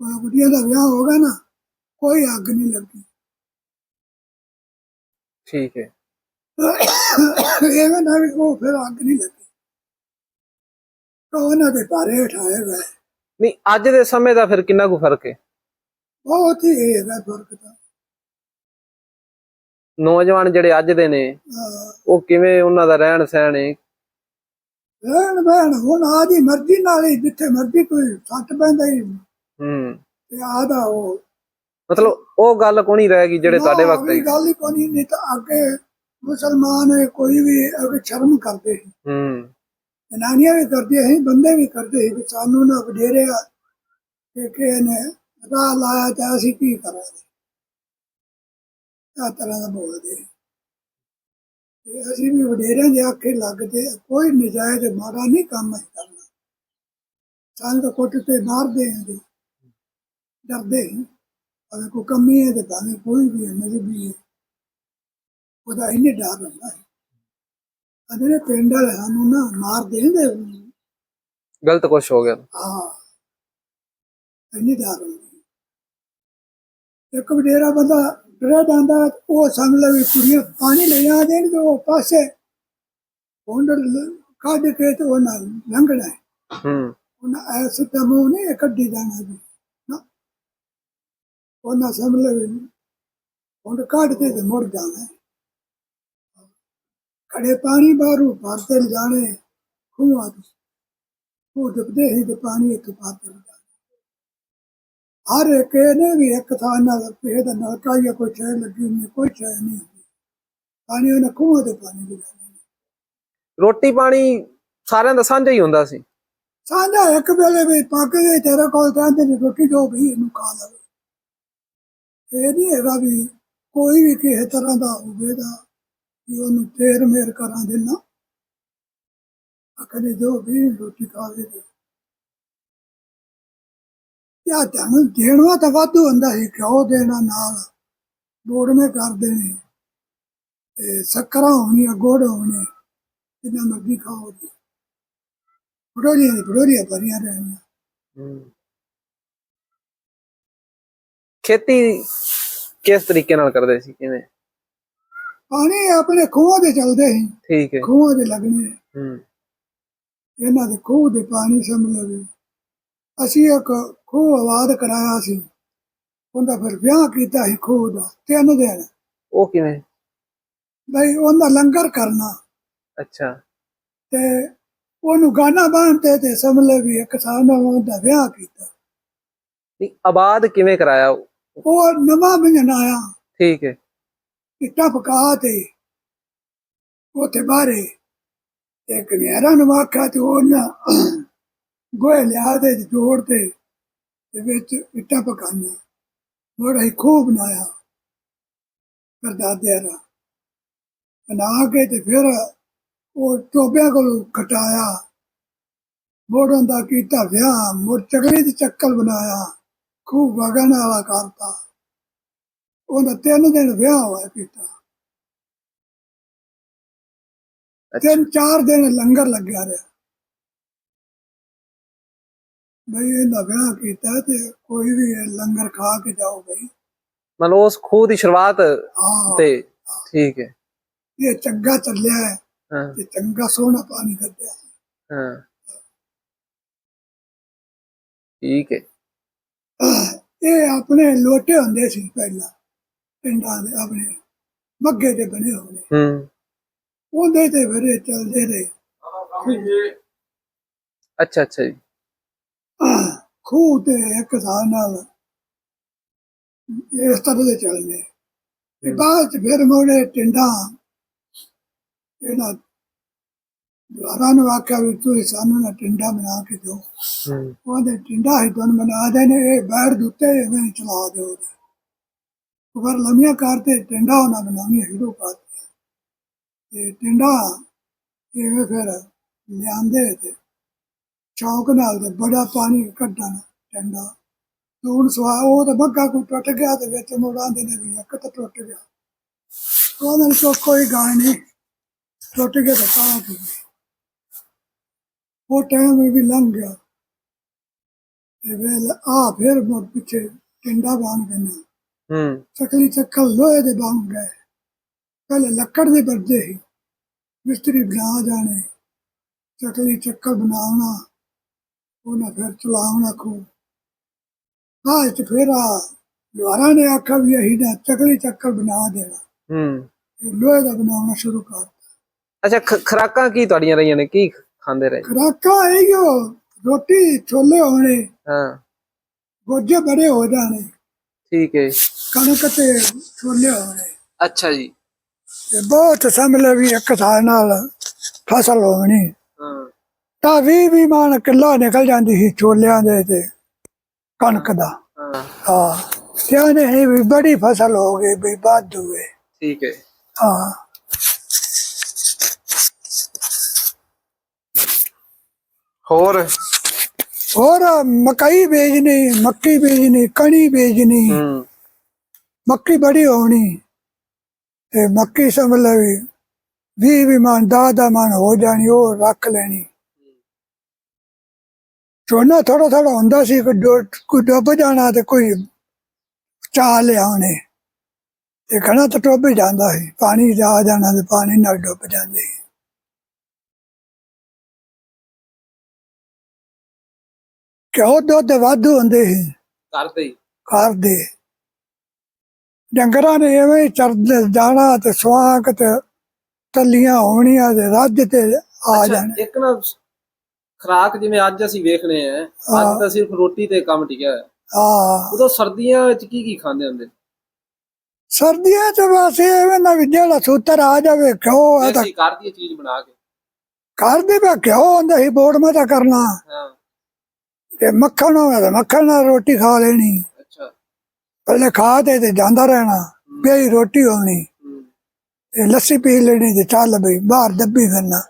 ਉਹ ਗੁੱਡੀਆਂ ਦਾ ਵਿਆਹ ਹੋਗਾ ਨਾ ਕੋਈ ਅੱਗ ਨਹੀਂ ਲੱਗੀ ਠੀਕ ਹੈ ਐਵੇਂ ਨਾ ਵੀ ਉਹ ਫਿਰ ਅੱਗ ਨਹੀਂ ਲੱਗੀ ਤਾਂ ਉਹਨਾਂ ਦੇ ਬਾਰੇ ਉਠਾਏ ਗਏ ਨਹੀਂ ਅੱਜ ਦੇ ਸਮੇਂ ਦਾ ਫਿਰ ਕਿੰਨਾ ਕੁ ਫ਼ਰਕ ਹੈ? ਬਹੁਤ ਹੀ ਹੈਗਾ ਫ਼ਰਕ ਤਾਂ। ਨੌਜਵਾਨ ਜਿਹੜੇ ਅੱਜ ਦੇ ਨੇ ਉਹ ਕਿਵੇਂ ਉਹਨਾਂ ਦਾ ਰਹਿਣ ਸਹਿਣ ਹੈ? ਰਹਿਣ ਬਹਿਣ ਹੁਣ ਆਦੀ ਮਰਜ਼ੀ ਨਾਲ ਹੀ ਜਿੱਥੇ ਮਰਜ਼ੀ ਕੋਈ ਸੱਟ ਪੈਂਦਾ ਹੀ ਹੂੰ। ਤੇ ਆਦਾ ਉਹ। ਮਤਲਬ ਉਹ ਗੱਲ ਕੋਈ ਨਹੀਂ ਰਹੇਗੀ ਜਿਹੜੇ ਤੁਹਾਡੇ ਨਾ, ਵਕਤ ਹੈ? ਗੱਲ ਹੀ ਕੋਈ ਨਹੀਂ ਨਹੀਂ ਤਾਂ ਅੱਗੇ ਮੁਸਲਮਾਨ ਕੋਈ ਵੀ ਅੱਗੇ ਸ਼ਰਮ ਕਰਦੇ ਸੀ। ਹੂੰ। ਜਨਾਨੀਆਂ ਵੀ ਕਰਦੀਆਂ ਸੀ, ਬੰਦੇ ਵੀ ਕਰਦੇ ਸੀ ਵੀ ਸਾਨੂੰ ਨਾ ਵਡੇਰਿਆ ਕਿ ਕਿਸੇ ਨੇ ਰਾਹ ਲਾਇਆ ਤਾਂ ਅਸੀਂ ਕੀ ਕਰਾਂਗੇ? ਆ ਤਰ੍ਹਾਂ ਦਾ ਬੋਲਦੇ ਤੇ ਅਸੀਂ ਵੀ ਵਡੇਰਿਆਂ ਦੇ ਆਖੇ ਲੱਗਦੇ ਕੋਈ ਨਜਾਇਜ਼ ਮਾੜਾ ਨਹੀਂ ਕੰਮ ਅਸੀਂ ਕਰਨਾ। ਸਾਨੂੰ ਤਾਂ ਕੁੱਟ ਤੇ ਮਾਰਦੇ ਹਾਂ ਜੀ। ਡਰਦੇ ਹਾਂ ਅਗਰ ਕੋਈ ਕਮੀ ਹੈ ਤੇ ਭਾਵੇਂ ਕੋਈ ਵੀ ਹੈ ਮਜਬੀ ਹੈ। ਉਹਦਾ ਇੰਨੇ ਡਰ ਹੁੰਦਾ ਹੈ ਅਜੇ ਪਿੰਡ ਵਾਲੇ ਸਾਨੂੰ ਨਾ ਮਾਰ ਦੇਂਦੇ ਗਲਤ ਕੁਝ ਹੋ ਗਿਆ। ਹਾਂ। ਇੰਨੀ ਹੁੰਦੀ। ਇੱਕ ਵਡੇਰਾ ਬੰਦਾ ਡਰਿਆ ਜਾਂਦਾ ਉਹ ਸਮਝ ਲੈ ਵੀ ਕੁੜੀਆਂ ਪਾਣੀ ਲੈ ਆ ਦੇਣ ਤੇ ਉਹ ਪਾਸੇ ਹੁੰਡਰ ਕੱਢ ਕੇ ਤੇ ਉਹਨਾਂ ਲੰਘਣਾ ਹੈ। ਹੂੰ। ਉਹਨਾਂ ਐਸੇ ਤਮੂ ਨਹੀਂ ਕੱਢੀ ਜਾਣਾ ਜੀ। ਨਾ। ਉਹਨਾਂ ਸਮਝ ਲੈ ਵੀ ਹੁੰਡ ਕੱਢ ਕੇ ਤੇ ਮੁੜ ਜਾਣਾ ਹੈ। ਖੜੇ ਪਾਣੀ ਬਾਹਰੋਂ ਭਰਤੇ ਜਾਣੇ ਖੂਹਾਂ ਤੋਂ ਉਹ ਡੁੱਬਦੇ ਹੀ ਤੇ ਪਾਣੀ ਇੱਕ ਪਾਤਰ ਦਾ ਹਰ ਇੱਕ ਨੇ ਵੀ ਇੱਕ ਥਾਂ ਨਾਲ ਕਿਸੇ ਦਾ ਨਲਕਾ ਜਾਂ ਕੋਈ ਸ਼ੈ ਲੱਗੀ ਨਹੀਂ ਕੋਈ ਸ਼ੈ ਨਹੀਂ ਪਾਣੀ ਉਹਨਾਂ ਖੂਹਾਂ ਦੇ ਪਾਣੀ ਦੀ। ਰੋਟੀ ਪਾਣੀ ਸਾਰਿਆਂ ਦਾ ਸਾਂਝਾ ਹੀ ਹੁੰਦਾ ਸੀ। ਸਾਂਝਾ ਇੱਕ ਵੇਲੇ ਵੀ ਪੱਕ ਗਈ ਤੇਰੇ ਕੋਲ ਕਹਿੰਦੇ ਨੇ ਰੋਟੀ ਦੋ ਵੀ ਇਹਨੂੰ ਖਾ ਲਵੇ। ਇਹ ਨਹੀਂ ਹੈਗਾ ਵੀ ਕੋਈ ਵੀ ਕਿਸੇ ਤਰ੍ਹਾਂ ਦਾ ਹੋਵੇ ਦਾ ਵੀ ਉਹਨੂੰ ਤੇਰ ਮੇਰ ਕਰਾਂ ਦੇਣਾ ਅਕਨੇ ਜੋ ਵੀ ਰੋਟੀ ਖਾਵੇ ਤੇ ਯਾ ਤੁਹਾਨੂੰ ਦੇਣਾ ਤਾਂ ਵਾਧੂ ਹੁੰਦਾ ਸੀ ਕਿਉਂ ਦੇਣਾ ਨਾਲ ਬੋੜਵੇਂ ਕਰ ਦੇਣੇ। ਤੇ ਸ਼ੱਕਰਾਂ ਹੋਣੀਆਂ, ਗੁੜ ਹੋਣੇ, ਜਿੰਨਾ ਮਰਜ਼ੀ ਖਾਓ ਜੀ। ਬੜੋਰੀਆਂ ਦੀ ਬੜੋਰੀਆਂ ਭਰੀਆਂ ਰਹਿਣੀਆਂ। ਖੇਤੀ ਕਿਸ ਤਰੀਕੇ ਨਾਲ ਕਰਦੇ ਸੀ, ਕਿਵੇਂ? ਪਾਣੀ ਆਪਣੇ ਖੂਹਾਂ ਦੇ ਚੱਲਦੇ ਸੀ। ਠੀਕ ਹੈ। ਖੂਹਾਂ ਦੇ ਲੱਗਣੇ। ਹੂੰ। ਇਹਨਾਂ ਦੇ ਖੂਹ ਦੇ ਪਾਣੀ ਸਮਝ ਲਵੇ ਅਸੀਂ ਇੱਕ ਖੂਹ ਆਵਾਜ਼ ਕਰਾਇਆ ਸੀ। ਉਹਦਾ ਫਿਰ ਵਿਆਹ ਕੀਤਾ ਸੀ ਖੂਹ ਦਾ ਤਿੰਨ ਦਿਨ। ਉਹ ਕਿਵੇਂ? ਬਈ ਉਹਦਾ ਲੰਗਰ ਕਰਨਾ। ਅੱਛਾ। ਤੇ ਉਹਨੂੰ ਗਾਣਾ ਬੰਨਤੇ ਤੇ ਸਮਝ ਲੈ ਵੀ ਇੱਕ ਸਾਲ ਉਹਦਾ ਵਿਆਹ ਕੀਤਾ। ਨਹੀਂ ਆਬਾਦ ਕਿਵੇਂ ਕਰਾਇਆ? ਉਹ? ਨਵਾਂ ਆਇਆ। ਠੀਕ ਹੈ। ਇੱਟਾਂ ਪਕਾ ਤੇ ਉੱਥੇ ਬਾਰੇ ਇੱਕ ਨਿਆਰਾ ਨੂੰ ਆਖਿਆ ਤੇ ਉਹਨਾਂ ਗੋਹੇ ਲਿਆ ਤੇ ਜੋੜ ਤੇ ਤੇ ਵਿੱਚ ਇੱਟਾਂ ਪਕਾਈਆਂ। ਬੜਾ ਹੀ ਖੂਬ ਬਣਾਇਆ ਕਰਦਾਦਿਆਂ ਦਾ ਬਣਾ ਕੇ ਤੇ ਫਿਰ ਉਹ ਟੋਬਿਆਂ ਕੋਲ ਖਟਾਇਆ। ਮੋੜਨ ਦਾ ਕੀਤਾ ਵਿਆਹ, ਮੋੜ ਚਗਲੀ ਦੀ ਚੱਕਲ ਬਣਾਇਆ। ਖੂਬ ਵਗਣ ਵਾਲਾ ਕਰਤਾ। ਉਹਦਾ ਤਿੰਨ ਦਿਨ ਵਿਆਹ ਹੋਇਆ ਕੀਤਾ ਤਿੰਨ ਚਾਰ ਦਿਨ ਲੰਗਰ ਲੱਗਿਆ ਰਿਹਾ। ਬਈ ਇਹਦਾ ਵਿਆਹ ਕੀਤਾ ਤੇ ਕੋਈ ਵੀ ਇਹ ਲੰਗਰ ਖਾ ਕੇ ਜਾਓ ਬਈ। ਮਤਲਬ ਉਸ ਖੂਹ ਦੀ ਸ਼ੁਰੂਆਤ ਹਾਂ। ਤੇ ਠੀਕ ਹੈ। ਇਹ ਚੰਗਾ ਚੱਲਿਆ ਹੈ। ਹਾਂ। ਤੇ ਚੰਗਾ ਸੋਹਣਾ ਪਾਣੀ ਕੱਢਿਆ। ਹਾਂ। ਠੀਕ ਹੈ। ਇਹ ਆਪਣੇ ਲੋਟੇ ਹੁੰਦੇ ਸੀ ਪਹਿਲਾਂ। ਪਿੰਡਾਂ ਦੇ ਆਪਣੇ ਮੱਗੇ ਦੇ ਬਣੇ ਹੋਣੇ ਹੂੰ। ਉਹਦੇ ਤੇ ਫਿਰ ਚੱਲਦੇ ਰਹੇ। ਅੱਛਾ ਅੱਛਾ ਜੀ। ਖੂਹ ਤੇ ਇੱਕ ਹਿਸਾਬ ਨਾਲ ਇਸ ਤਰ੍ਹਾਂ ਦੇ ਚੱਲਦੇ। ਤੇ ਬਾਅਦ ਚ ਫਿਰ ਮੋੜੇ ਟਿੰਡਾ ਇਹਨਾਂ ਦੁਆਰਾ ਨੂੰ ਆਖਿਆ ਵੀ ਤੁਸੀਂ ਸਾਨੂੰ ਨਾ ਟਿੰਡਾ ਬਣਾ ਕੇ ਦਿਓ। ਹੂੰ। ਉਹਦੇ ਟਿੰਡਾ ਹੀ ਤੁਹਾਨੂੰ ਬਣਾ ਦੇਣੇ ਇਹ ਬੈਠ ਦੁੱਤੇ ਐਵੇਂ ਹੀ ਚਲਾ ਦਿਓ। ਪਰ ਲੰਮੀਆਂ ਕਰਤੇ ਟਿੰਡਾ ਉਹਨਾਂ ਬਣਾਉਣੀ ਸ਼ੁਰੂ ਕਰਤੀ ਤੇ ਟਿੰਡਾ ਇਹ ਫਿਰ ਲਿਆਂਦੇ ਤੇ ਚੌਕ ਨਾਲ ਤੇ ਬੜਾ ਪਾਣੀ ਕੱਢਣ ਟਿੰਡਾ। ਦੂਰ ਸਵਾ, ਉਹ ਤਾਂ ਬੱਗਾ ਕੋ ਟੁੱਟ ਗਿਆ ਤੇ ਵਿੱਚ ਮੋੜਾਂ ਦੇ ਨੇ ਵੀ ਇੱਕ ਤਾਂ ਟੁੱਟ ਗਿਆ। ਉਹਨਾਂ ਨੂੰ ਕੋਈ ਗਾਣ ਨਹੀਂ, ਟੁੱਟ ਗਿਆ ਤਾਂ ਤਾਂ ਕੀ ਉਹ ਟਾਈਮ ਵੀ ਲੰਘ ਗਿਆ। ਤੇ ਵੇਲ ਆ ਫਿਰ ਮੁੜ ਪਿੱਛੇ ਟਿੰਡਾ ਬਣ ਗਏ ਹੂੰ। ਚੱਕਲੀ ਚੱਕਲ ਲੋਹੇ ਦੇ ਬਣ ਗਏ। ਪਹਿਲੇ ਲੱਕੜ ਦੇ ਬੱਦੇ ਸੀ। ਮਿਸਤਰੀ ਬਣਾ ਜਾਣੇ। ਚੱਕਲੀ ਚੱਕਲ ਬਣਾਉਣਾ। ਉਹਨਾਂ ਫਿਰ ਚਲਾਉਣਾ ਖੂ ਬਾਅਦ ਚ ਫਿਰ ਆ ਦੁਆਰਾ ਨੇ ਆਖਿਆ ਵੀ ਅਸੀਂ ਨਾ ਚੱਕਲੀ ਚੱਕਲ ਬਣਾ ਦੇਣਾ। ਹੂੰ। ਤੇ ਲੋਹੇ ਦਾ ਬਣਾਉਣਾ ਸ਼ੁਰੂ ਕਰ ਅੱਛਾ ਖ- ਖੁਰਾਕਾਂ ਕੀ ਤੁਹਾਡੀਆਂ ਰਹੀਆਂ ਨੇ? ਕੀ ਖਾਂਦੇ ਰਹੇ? ਖਰਾਕਾਂ ਆਈਓ ਰੋਟੀ ਛੋਲੇ ਹੋਣੇ। ਹਾਂ। ਗੋਜੇ ਬੜੇ ਹੋ ਜਾਣੇ। ਠੀਕ ਹੈ ਕਣਕ ਤੇ ਛੋਲੇ ਹੋਣੇ ਅੱਛਾ ਜੀ। ਤੇ ਬਹੁਤ ਸਮਝ ਲੈ ਵੀ ਇੱਕ ਸਾਲ ਨਾਲ ਫਸਲ ਹੋਣੀ। ਹਾਂ। ਤਾਂ ਵੀ ਵੀ ਮਾਨ ਕਿੱਲਾ ਨਿਕਲ ਜਾਂਦੀ ਸੀ ਛੋਲਿਆਂ ਦੇ ਤੇ ਕਣਕ ਦਾ। ਹਾਂ। ਹਾਂ। ਕਹਿੰਦੇ ਸੀ ਵੀ ਬੜੀ ਫਸਲ ਹੋ ਗਈ ਵੀ ਵਾਧੂ ਹੈ ਠੀਕ ਹੈ। ਹਾਂ। ਹੋਰ? ਹੋਰ ਮਕਈ ਬੀਜਣੀ ਮੱਕੀ ਬੀਜਣੀ ਕਣੀ ਬੀਜਣੀ। ਹੂੰ। ਮੱਕੀ ਬੜੀ ਹੋਣੀ ਤੇ ਮੱਕੀ ਸਮਝ ਲੈ ਵੀ ਵੀ ਮਨ ਦਸ ਦਾ ਮਨ ਹੋ ਜਾਣੀ ਉਹ ਰੱਖ ਲੈਣੀ। ਝੋਨਾ ਥੋੜਾ ਥੋੜਾ ਹੁੰਦਾ ਸੀ ਕੋਈ ਡੁੱਬ ਜਾਣਾ ਤੇ ਕੋਈ ਚਾਹ ਲਿਆਉਣੇ। ਤੇ ਘਣਾ ਤਾਂ ਡੁੱਬ ਜਾਂਦਾ ਸੀ ਪਾਣੀ ਜਾ ਜਾਣਾ ਤੇ ਪਾਣੀ ਨਾਲ ਡੁੱਬ ਜਾਂਦੇ ਸੀ। ਕਿਉਂ ਦੁੱਧ ਵਾਧੂ ਹੁੰਦੇ ਸੀ। ਕਰਦੇ ਹੀ। ਘਰ ਦੇ। ਡੰਗਰਾਂ ਨੇ ਐਵੇਂ ਹੀ ਚਰਦੇ ਜਾਣਾ ਤੇ ਸਵਾਂਕ ਤੇ ਤਲੀਆਂ ਹੋਣੀਆਂ ਤੇ ਰੱਜ ਤੇ ਆ ਜਾਣਾ। ਇੱਕ ਨਾ ਖਰਾਕ ਜਿਵੇਂ ਅੱਜ ਅਸੀਂ ਵੇਖਨੇ ਆ ਹਾਂ। ਅੱਜ ਤਾਂ ਸਿਰਫ ਰੋਟੀ ਤੇ ਕੰਮ ਟਿਕਿਆ ਹੋਇਆ। ਆ ਉਦੋਂ ਸਰਦੀਆਂ ਵਿੱਚ ਕੀ ਕੀ ਖਾਂਦੇ ਹੁੰਦੇ? ਸਰਦੀਆਂ ਚ ਬਸ ਐਵੇਂ ਨਾ ਜਿਹੜਾ ਸੂਤਰ ਆ ਜਾਵੇ ਕਿਉਂ ਆ ਤਾਂ ਘਰ ਦੀ ਚੀਜ਼ ਬਣਾ ਕੇ। ਘਰ ਦੇ ਵੀ ਕਿਉਂ ਹੁੰਦਾ ਸੀ ਬੋੜ ਮਤਾ ਕਰਨਾ। ਹਾਂ। ਤੇ ਮੱਖਣ ਹੋਵੇ ਤਾਂ ਮੱਖਣ ਨਾਲ ਰੋਟੀ ਖਾ ਲੈਣੀ। ਪਹਿਲੇ ਖਾ ਤੇ ਤੇ ਜਾਂਦਾ ਰਹਿਣਾ ਬਈ ਰੋਟੀ ਹੋਣੀ ਤੇ ਲੱਸੀ ਪੀ ਲੈਣੀ ਤੇ ਚੱਲ ਬਈ ਬਾਹਰ ਦੱਬੀ ਫਿਰਨਾ।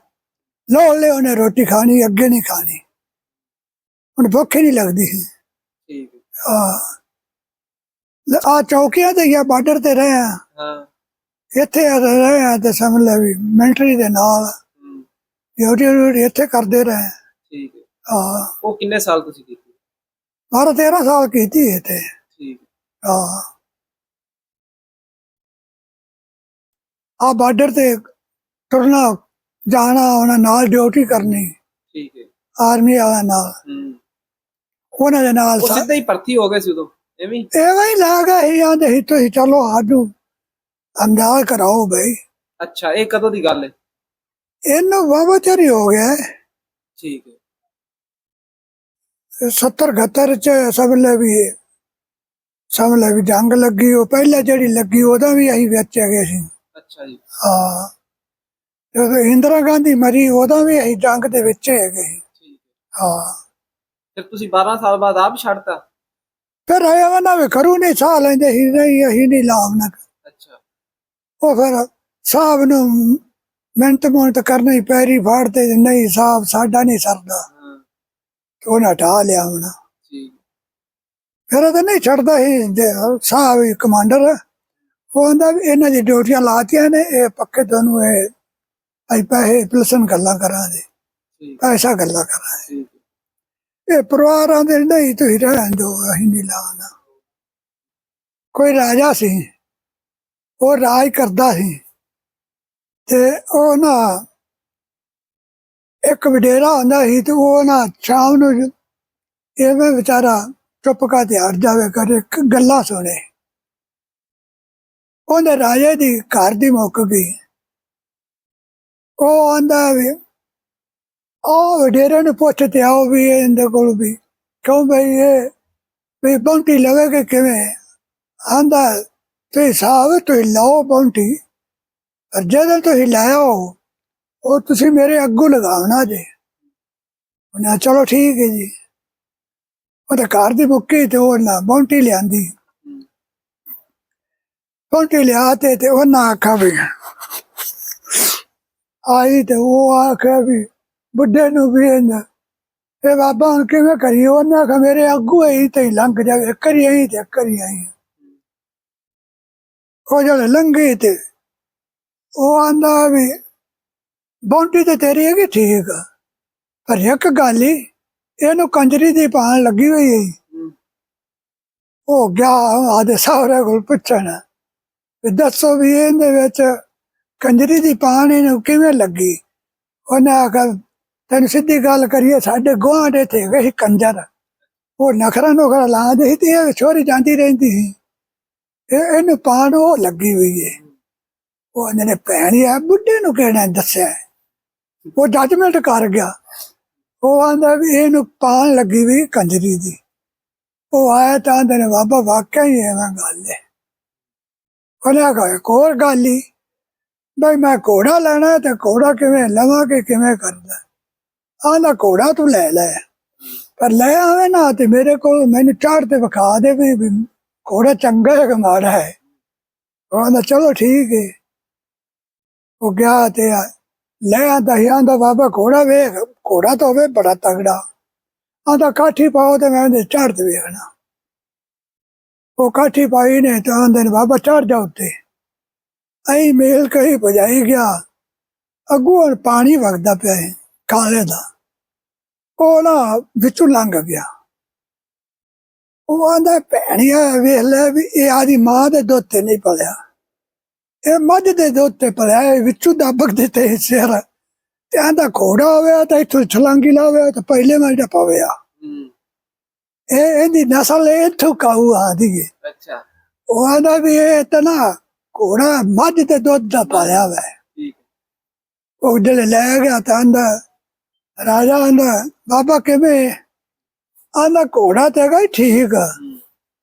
ਲੋੜ ਲੈ ਉਹਨੇ ਰੋਟੀ ਖਾਣੀ ਅੱਗੇ ਨਹੀਂ ਖਾਣੀ। ਹੁਣ ਭੁੱਖ ਹੀ ਨਹੀਂ ਲੱਗਦੀ। ਸੀ ਠੀਕ ਆ ਆ ਚੌਕੀਆਂ ਤੇ ਜਾਂ ਬਾਰਡਰ ਤੇ ਰਹੇ ਆ। ਹਾਂ। ਇੱਥੇ ਰਹੇ ਆ ਤੇ ਸਮਝ ਲੈ ਵੀ ਮਿਲਟਰੀ ਦੇ ਨਾਲ। ਡਿਊਟੀ ਇੱਥੇ ਕਰਦੇ ਰਹੇ। ਠੀਕ ਆ ਉਹ ਕਿੰਨੇ ਸਾਲ ਤੁਸੀਂ ਕੀਤੀ? 12 13 ਸਾਲ ਕੀਤੀ ਇੱਥੇ। ਠੀਕ ਆ ਆ ਬਾਰਡਰ ਤੇ ਤੁਰਨਾ ਜਾਣਾ ਉਹਨਾਂ ਨਾਲ ਡਿਊਟੀ ਕਰਨੀ ਠੀਕ ਹੈ। ਆਰਮੀ ਵਾਲਾ ਨਾਲ। ਹੂੰ। ਉਹਨਾਂ ਦੇ ਨਾਲ ਉਹ ਸਿੱਧਾ ਹੀ ਭਰਤੀ ਹੋ ਗਏ ਸੀ ਉਦੋਂ ਐਵੇਂ ਹੀ? ਐਵੇਂ ਹੀ ਲੱਗ ਹੀ ਆਂਦੇ ਸੀ ਤੁਸੀਂ ਚਲੋ ਸਾਨੂੰ ਅੰਦਾਜ਼ ਕਰਾਓ ਬਈ। ਅੱਛਾ ਇਹ ਕਦੋਂ ਦੀ ਗੱਲ ਹੈ? ਇਹਨੂੰ ਵਾਵਾ ਚਿਰ ਹੀ ਹੋ ਗਿਆ ਹੈ। ਠੀਕ ਹੈ। 70 71 ਚ ਸਮਝ ਵੀ ਸਮਝ ਲੈ ਵੀ ਜੰਗ ਲੱਗੀ ਉਹ ਪਹਿਲਾਂ ਜਿਹੜੀ ਲੱਗੀ ਉਹਦਾ ਵੀ ਅਸੀਂ ਵਿੱਚ ਹੈਗੇ ਸੀ। ਅੱਛਾ ਜੀ। ਹਾਂ। ਜਦੋਂ ਇੰਦਰਾ ਗਾਂਧੀ ਮਰੀ ਉਹਦਾ ਵੀ ਅਸੀਂ ਜੰਗ ਦੇ ਵਿੱਚ ਹੈਗੇ ਸੀ। ਠੀਕ ਹੈ। ਹਾਂ। ਫਿਰ ਤੁਸੀਂ 12 ਸਾਲ ਬਾਅਦ ਆਪ ਛੱਡਤਾ? ਫਿਰ ਆਇਆ ਨਾ ਵੀ ਕਰੂ ਨਹੀਂ ਸਾਹ ਲੈਂਦੇ ਸੀ ਨਹੀਂ ਅਸੀਂ ਨਹੀਂ ਲਾਉਣਾ ਅੱਛਾ। ਉਹ ਫਿਰ ਸਾਹਿਬ ਨੂੰ ਮਿਹਨਤ ਮੁਹਨਤ ਕਰਨੀ ਪੈਰੀ ਫਾੜਦੇ ਨਹੀਂ ਸਾਹਿਬ ਸਾਡਾ ਨਹੀਂ ਸਰਦਾ। ਹਾਂ। ਉਹਨਾਂ ਢਾ ਲਿਆ ਹੁਣ। ਫਿਰ ਉਹ ਤਾਂ ਨਹੀਂ ਛੱਡਦਾ ਜੇ ਸਾਹਿਬ ਹੀ ਕਮਾਂਡਰ ਉਹ ਵੀ ਇਹਨਾਂ ਦੀ ਡਿਊਟੀਆਂ ਲਾਤੀਆਂ ਨੇ ਇਹ ਪੱਕੇ ਤੁਹਾਨੂੰ ਇਹ ਅਸੀਂ ਪੈਸੇ ਪਲਸਨ ਗੱਲਾਂ ਕਰਾਂਗੇ ਪੈਸਾ ਗੱਲਾਂ ਕਰਾਂਗੇ। ਠੀਕ। ਇਹ ਪਰਿਵਾਰਾਂ ਦੇ ਨਹੀਂ ਤੁਸੀਂ ਰਹਿਣ ਦਿਓ ਅਸੀਂ ਨਹੀਂ ਲਾਉਣਾ। ਕੋਈ ਰਾਜਾ ਸੀ ਉਹ ਰਾਜ ਕਰਦਾ ਸੀ ਤੇ ਉਹ ਨਾ ਇੱਕ ਵਡੇਰਾ ਹੁੰਦਾ ਸੀ ਤੇ ਉਹ ਨਾ ਸ਼ਾਮ ਨੂੰ ਐਵੇਂ ਵਿਚਾਰਾ ਚੁੱਪ ਕਾ ਤੇ ਹਟ ਜਾਵੇ ਕਰੇ ਗੱਲਾਂ ਸੁਣੇ। ਉਹਦੇ ਰਾਜੇ ਦੀ ਘਰ ਦੀ ਮੁੱਕ ਗਈ। ਉਹ ਆਂਦਾ ਵੀ ਉਹ ਵਡੇਰੇ ਨੂੰ ਪੁੱਛ ਤੇ ਆਓ ਵੀ ਇਹ ਇਹਦੇ ਕੋਲ ਵੀ, ਕਿਉਂ ਬਈ ਇਹ, ਵੀ ਬੰਟੀ ਲਵੇ ਕਿ ਕਿਵੇਂ? ਆਂਦਾ ਤੇ ਸਾਹ ਤੁਸੀਂ ਲਾਓ ਬੰਟੀ ਪਰ ਜਦੋਂ ਤੁਸੀਂ ਲਾਓ ਉਹ ਤੁਸੀਂ ਮੇਰੇ ਅੱਗੋਂ ਲਗਾਉਣਾ ਜੇ। ਉਹਨੇ ਚਲੋ ਠੀਕ ਹੈ ਜੀ। ਉਹ ਉਹਦੇ ਘਰ ਦੀ ਮੁੱਕੀ ਤੇ ਉਹ ਨਾ ਬੰਟੀ ਲਿਆਂਦੀ। ਹੂੰ ਲਿਆ ਤੇ ਤੇ ਉਹਨਾਂ ਆਖਿਆ ਵੀ। ਆਈ ਤੇ ਉਹ ਆਖਿਆ ਵੀ ਬੁੱਢੇ ਨੂੰ ਵੀ ਇਹਨਾਂ ਇਹ ਬਾਬਾ ਹੁਣ ਕਿਵੇਂ ਕਰੀਏ? ਉਹਨਾਂ ਆਖਿਆ ਮੇਰੇ ਅੱਗੂ ਹੀ ਤੇ ਲੰਘ ਜਾਵੇ ਕਰੀ ਆਈ ਤੇ ਕਰੀ ਆਈ। ਉਹ ਜਿਹੜੇ ਲੰਘੇ ਤੇ ਉਹ ਆਂਦਾ ਵੀ, ਬੌਂਟੀ ਤੇ ਤੇਰੀ ਹੈਗੀ ਠੀਕ ਆ। ਪਰ ਇੱਕ ਗੱਲ ਹੀ ਇਹਨੂੰ ਕੰਜਰੀ ਦੀ ਪਾਣ ਲੱਗੀ ਹੋਈ ਹੈ ਹੂੰ। ਉਹ ਗਿਆ ਆਦੇ ਸਹੁਰੇ ਕੋਲ ਪੁੱਛਣ। ਵੀ ਦੱਸੋ ਵੀ ਇਹਦੇ ਵਿੱਚ ਕੰਜਰੀ ਦੀ ਪਾਣ ਇਹਨੂੰ ਕਿਵੇਂ ਲੱਗੀ? ਉਹਨੇ ਆਖਿਆ ਤੈਨੂੰ ਸਿੱਧੀ ਗੱਲ ਕਰੀਏ ਸਾਡੇ ਗੁਆਂਢ ਇੱਥੇ ਸੀ ਕੰਜਰ। ਉਹ ਨਖਰਾ ਨੁਖਰਾ ਲਾਉਂਦੇ ਸੀ ਤੇ ਇਹ ਛੋਰੀ ਜਾਂਦੀ ਰਹਿੰਦੀ ਸੀ। ਇਹ ਇਹਨੂੰ ਪਾਣ ਉਹ ਲੱਗੀ ਹੋਈ ਹੈ। ਉਹ ਕਹਿੰਦੇ ਨੇ ਭੈਣ ਆ ਬੁੱਢੇ ਨੂੰ ਕਿਹੜਾ ਦੱਸਿਆ? ਉਹ ਜੱਜਮੈਂਟ ਕਰ ਗਿਆ। ਉਹ ਆਂਦਾ ਵੀ ਇਹਨੂੰ ਪਾਣ ਲੱਗੀ ਵੀ ਕੰਜਰੀ ਦੀ। ਉਹ ਆਇਆ ਤਾਂ ਆਂਦੇ ਨੇ ਬਾਬਾ ਵਾਕਿਆ ਹੀ ਐਵੇਂ ਗੱਲ ਹੈ ਉਹਨੇ ਆਖਿਆ ਕੋਰ ਗੱਲ ਹੀ ਬਈ ਮੈਂ ਘੋੜਾ ਲੈਣਾ ਤੇ ਘੋੜਾ ਕਿਵੇਂ ਲਵਾਂ ਕਿ ਕਿਵੇਂ ਕਰਦਾ ਆਂਦਾ, ਘੋੜਾ ਤੂੰ ਲੈ ਲੈ। ਪਰ ਲੈ ਆਵੇ ਨਾ ਤੇ ਮੇਰੇ ਕੋਲ ਮੈਨੂੰ ਚਾੜ ਤੇ ਵਿਖਾ ਦੇ ਵੀ ਘੋੜਾ ਚੰਗਾ ਹੈ ਕਿ ਮਾੜਾ ਹੈ ਉਹ ਆਂਦਾ, ਚਲੋ ਠੀਕ ਹੈ ਉਹ ਗਿਆ ਤੇ ਲੈ ਆਂਦਾ, ਹੀ ਆਂਦਾ, ਬਾਬਾ ਘੋੜਾ ਵੇਖ ਘੋੜਾ ਤਾਂ ਹੋਵੇ, ਬੜਾ ਤਗੜਾ। ਆਂਦਾ ਕਾਠੀ ਪਾਓ ਤੇ ਮੈਂ ਉਹਦੇ ਚੜ੍ਹ ਤੇ ਵੇਖਣਾ ਉਹ ਕਾਠੀ ਪਾਈ ਨੇ ਤਾਂ ਆਂਦੇ ਨੇ, ਬਾਬਾ ਚੜ ਜਾ ਉੱਤੇ। ਅਈ ਮੇਲ ਕਹੀ ਭਜਾਈ ਗਿਆ। ਅੱਗੋਂ ਪਾਣੀ ਵਗਦਾ ਪਿਆ ਹੈ ਕਾਲੇ ਦਾ। ਉਹ ਨਾ ਵਿੱਚੋਂ ਲੰਘ ਗਿਆ। ਉਹ ਆਂਦਾ ਭੈਣੀਆ ਵੇਖ ਲੈ ਵੀ ਇਹ ਆਦੀ ਮਾਂ ਦੇ ਦੁੱਧ ਤੇ ਨਹੀਂ ਪਲਿਆ। ਇਹ ਮੱਝ ਦੇ ਦੁੱਧ ਤੇ ਪਲਿਆ, ਇਹ ਵਿੱਚੋਂ ਦੱਬਕ ਦਿੱਤੇ ਸਿਰ। ਤੇ ਆਂਦਾ ਘੋੜਾ ਹੋਵੇ ਤਾਂ ਇੱਥੋਂ ਛਲਾਂਗੀ ਲਾਵੇ ਤਾਂ ਪਹਿਲੇ ਮੈਂ ਜਿਹੜਾ ਪਵਿਆ ਹੂੰ। ਇਹ ਇਹਦੀ ਨਸਲ ਇੱਥੋਂ ਕਾਊ ਆਦੀ ਹੈ ਅੱਛਾ। ਉਹ ਆਂਦਾ ਵੀ ਇਹ ਤਾਂ ਨਾ ਘੋੜਾ ਮੱਝ ਦੇ ਦੁੱਧ ਦਾ ਪਾਲਿਆ ਵਾ ਠੀਕ ਉਹ ਜਿਹੜੇ ਲੈ ਗਿਆ ਤਾਂ ਆਂਦਾ ਰਾਜਾ ਆਂਦਾ ਬਾਬਾ ਕਿਵੇਂ? ਆਂਦਾ ਘੋੜਾ ਤੇ ਹੀ ਠੀਕ। ਆ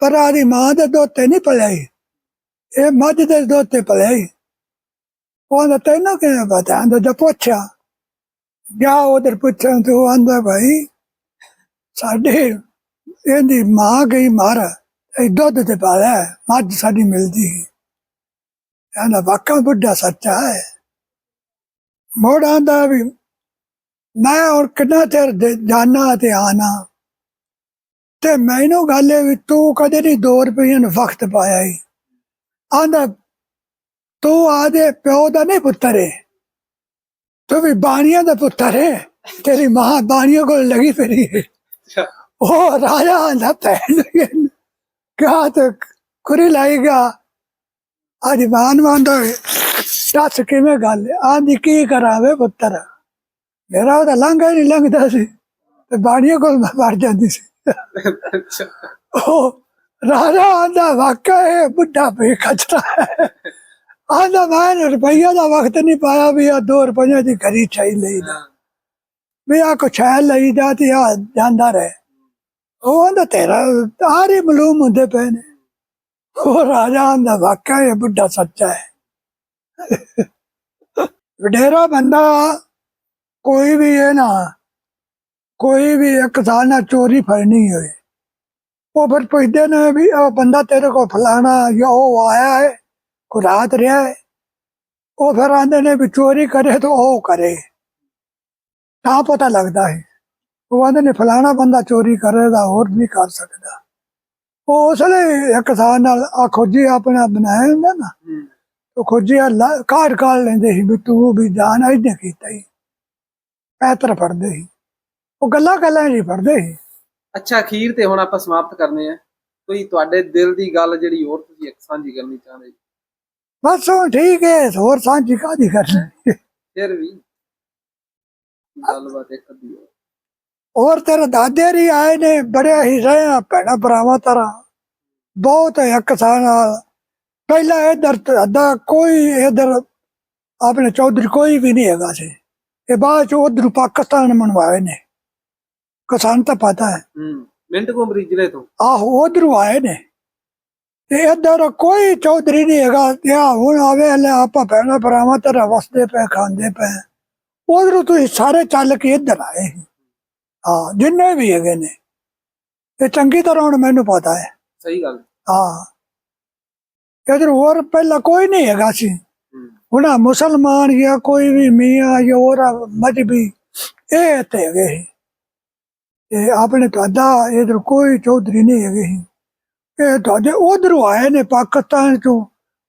ਪਰ ਆਦੀ ਮਾਂ ਦੇ ਦੁੱਧ ਤੇ ਨਹੀਂ ਪਲਿਆ। ਇਹ ਮੱਝ ਦੇ ਦੁੱਧ ਤੇ ਪਲਿਆ ਈ। ਉਹ ਆਂਦਾ ਤੈਨੂੰ ਕਿਵੇਂ ਪਤਾ? ਆਂਦਾ ਜੇ ਪੁੱਛਿਆ ਗਿਆ ਉਧਰ ਪੁੱਛਣ ਤੇ ਉਹ ਆਂਦਾ ਭਾਈ, ਸਾਡੇ ਇਹਦੀ ਮਾਂ ਗਈ ਮਾਰ ਇਹ ਦੁੱਧ ਤੇ ਪਾਇਆ ਮੱਝ ਸਾਡੀ ਮਿਲਦੀ ਸੀ। ਕਹਿੰਦਾ, ਵਾਕਾ ਬੁੱਢਾ ਸੱਚਾ ਹੈ। ਮੋੜਾਂ ਦਾ ਵੀ, ਮੈਂ ਹੁਣ ਕਿੰਨਾ ਚਿਰ ਦੇ- ਜਾਨਾ ਤੇ ਆਣਾ ਤੇ ਮੈਨੂੰ ਗੱਲ ਇਹ ਵੀ, ਤੂੰ ਕਦੇ ਨਹੀਂ 2 ਰੁਪਏ ਨੂੰ ਵਕਤ ਪਾਇਆ ਹੀ ਆਂਦਾ, ਤੂੰ ਆਦੇ ਪਿਓ ਦਾ ਨਹੀਂ ਪੁੱਤਰ ਹੈ ਤੂੰ ਵੀ ਬਾਣੀਆਂ ਦਾ ਪੁੱਤਰ ਹੈ ਤੇਰੀ ਮਾਂ ਬਾਣੀਆਂ ਕੋਲ ਲੱਗੀ ਫਿਰੀ ਹੈ ਉਹ ਰਾਜਾ ਆਂਦਾ ਭੈਣ ਕਿਆ ਤੇ ਕੁਰੀ ਲਾਏਗਾ ਅੱਜ ਮਾਨ ਮੰਦਾ ਦੱਸ ਕਿਵੇਂ ਗੱਲ ਹੈ? ਆਂਦੀ ਕੀ ਕਰਾਵੇ ਪੁੱਤਰ ਮੇਰਾ ਉਹਦਾ ਲੰਘਾ ਹੀ ਨਹੀਂ ਲੰਘਦਾ ਸੀ ਤੇ ਬਾਣੀਆਂ ਕੋਲ ਮੈਂ ਵੜ ਜਾਂਦੀ ਸੀ ਉਹ ਰਾਜਾ ਆਂਦਾ ਵਾਕਾ ਇਹ ਬੁੱਢਾ ਪੇ ਖਚਰਾ ਹੈ ਆਂਦਾ ਮੈਂ ਰੁਪਈਆ ਦਾ ਵਕਤ ਨਹੀਂ ਪਾਇਆ ਵੀ ਆ 2 ਰੁਪਈਆ ਦੀ ਘਰੀ ਚਾਈ ਲਈ ਦਾ। ਵੀ ਆ ਕੁਛ ਹੈ ਲਈ ਦਾ ਤੇ ਆ ਜਾਂਦਾ ਰਹੇ। ਉਹ ਆਂਦਾ ਤੇਰਾ ਤਾਰੇ ਮਲੂਮ ਹੁੰਦੇ ਪਏ ਨੇ। ਉਹ ਰਾਜਾ ਆਂਦਾ ਵਾਕਿਆ ਇਹ ਬੁੱਢਾ ਸੱਚਾ ਹੈ। ਵਡੇਰਾ ਬੰਦਾ ਕੋਈ ਵੀ ਹੈ ਨਾ, ਕੋਈ ਵੀ ਇੱਕ ਸਾਲ ਨਾਲ ਚੋਰੀ ਫੜਨੀ ਹੋਏ। ਉਹ ਫਿਰ ਪੁੱਛਦੇ ਨੇ ਵੀ ਉਹ ਬੰਦਾ ਤੇਰੇ ਕੋਲ ਫਲਾਣਾ ਜਾਂ ਉਹ ਆਇਆ ਹੈ? ਕੋ ਰਾਤ ਰਿਹਾ ਹੈ। ਉਹ ਫਿਰ ਆਂਦੇ ਨੇ ਵੀ ਚੋਰੀ ਕਰੇ ਤਾਂ ਉਹ ਕਰੇ। ਤਾਂ ਪਤਾ ਲੱਗਦਾ ਹੈ। ਉਹ ਆਂਦੇ ਨੇ ਫਲਾਣਾ ਬੰਦਾ ਚੋਰੀ ਕਰੇਗਾ ਹੋਰ ਨਹੀਂ ਕਰ ਸਕਦਾ। ਉਹ ਉਸ ਲਈ ਇੱਕ ਸਾਲ ਨਾਲ ਆ ਖੋਜੀ ਆਪਣਾ ਬਣਾਇਆ ਹੁੰਦਾ ਨਾ। ਉਹ ਖੋਜੀ ਕਾਢ ਕਾਢ ਲੈਂਦੇ ਸੀ ਵੀ ਤੂੰ ਵੀ ਜਾਨ ਇਹਨੇ ਕੀਤਾ ਹੀ ਪੈਤਰ ਫੜਦੇ ਸੀ। ਉਹ ਗੱਲਾਂ ਗੱਲਾਂ ਨਹੀਂ ਫੜਦੇ ਸੀ। ਅੱਛਾ ਅਖੀਰ ਤੇ ਹੁਣ ਆਪਾਂ ਸਮਾਪਤ ਕਰਨੇ ਆ। ਕੋਈ ਤੁਹਾਡੇ ਦਿਲ ਦੀ ਗੱਲ ਜਿਹੜੀ ਹੋਰ ਤੁਸੀਂ ਇੱਕ ਸਾਂਝੀ ਕਰਨੀ ਚਾਹੁੰਦੇ? ਬਸ ਹੁਣ ਠੀਕ ਹੈ ਹੋਰ ਸਾਂਝੀ ਕਾਦੀ ਕਰਨੀ? ਫਿਰ ਵੀ ਗੱਲਬਾਤ ਇੱਕ ਅੱਧੀ ਹੋਰ। ਤੇਰੇ ਦਾਦੇ ਰੀ ਆਏ ਨੇ ਬੜੇ ਹੀ ਰਹੇ ਆ ਭੈਣਾਂ ਭਰਾਵਾਂ ਤਰ੍ਹਾਂ। ਬਹੁਤ ਇੱਕ ਸਾਲ ਨਾਲ। ਪਹਿਲਾਂ ਇਧਰ ਅੱਧਾ ਕੋਈ ਇਧਰ ਆਪਣੇ ਚੌਧਰੀ ਕੋਈ ਵੀ ਨਹੀਂ ਹੈਗਾ ਸੀ। ਇਹ ਬਾਅਦ ਚ ਉਧਰ ਪਾਕਿਸਤਾਨ ਮਨਵਾਏ ਨੇ। ਕਿਸਾਨ ਤਾਂ ਪਤਾ ਹੈ। ਹੂੰ ਮਿੰਟ ਕੁਮਰੀ ਜ਼ਿਲ੍ਹੇ ਤੋਂ। ਆਹੋ ਉਧਰੋਂ ਆਏ ਨੇ। ਤੇ ਇੱਧਰ ਕੋਈ ਚੌਧਰੀ ਨਹੀਂ ਹੈਗਾ ਤੇ ਆਹ ਹੁਣ ਆਵੇ ਲੈ ਆਪਾਂ ਭੈਣਾਂ ਭਰਾਵਾਂ ਤਰ੍ਹਾਂ ਵਸਦੇ ਪਏ ਖਾਂਦੇ ਪਏ ਉਧਰੋਂ ਤੁਸੀਂ ਸਾਰੇ ਚੱਲ ਕੇ ਇੱਧਰ ਆਏ ਹਾਂ ਜਿੰਨੇ ਵੀ ਹੈਗੇ ਨੇ ਤੇ ਚੰਗੀ ਤਰ੍ਹਾਂ ਹੁਣ ਮੈਨੂੰ ਪਤਾ ਹੈ ਸਹੀ ਗੱਲ ਹਾਂ ਇਧਰ ਹੋਰ ਪਹਿਲਾਂ ਕੋਈ ਨਹੀਂ ਹੈਗਾ ਸੀ ਹੂੰ ਹੁਣ ਆਹ ਮੁਸਲਮਾਨ ਜਾਂ ਕੋਈ ਵੀ ਮੀਆਂ ਜਾਂ ਹੋਰ ਮਜਬੀ ਇਹ ਤੇ ਹੈਗੇ ਸੀ। ਤੇ ਇਹ ਤੁਹਾਡੇ ਉਧਰੋਂ ਆਏ ਨੇ ਪਾਕਿਸਤਾਨ ਤੋਂ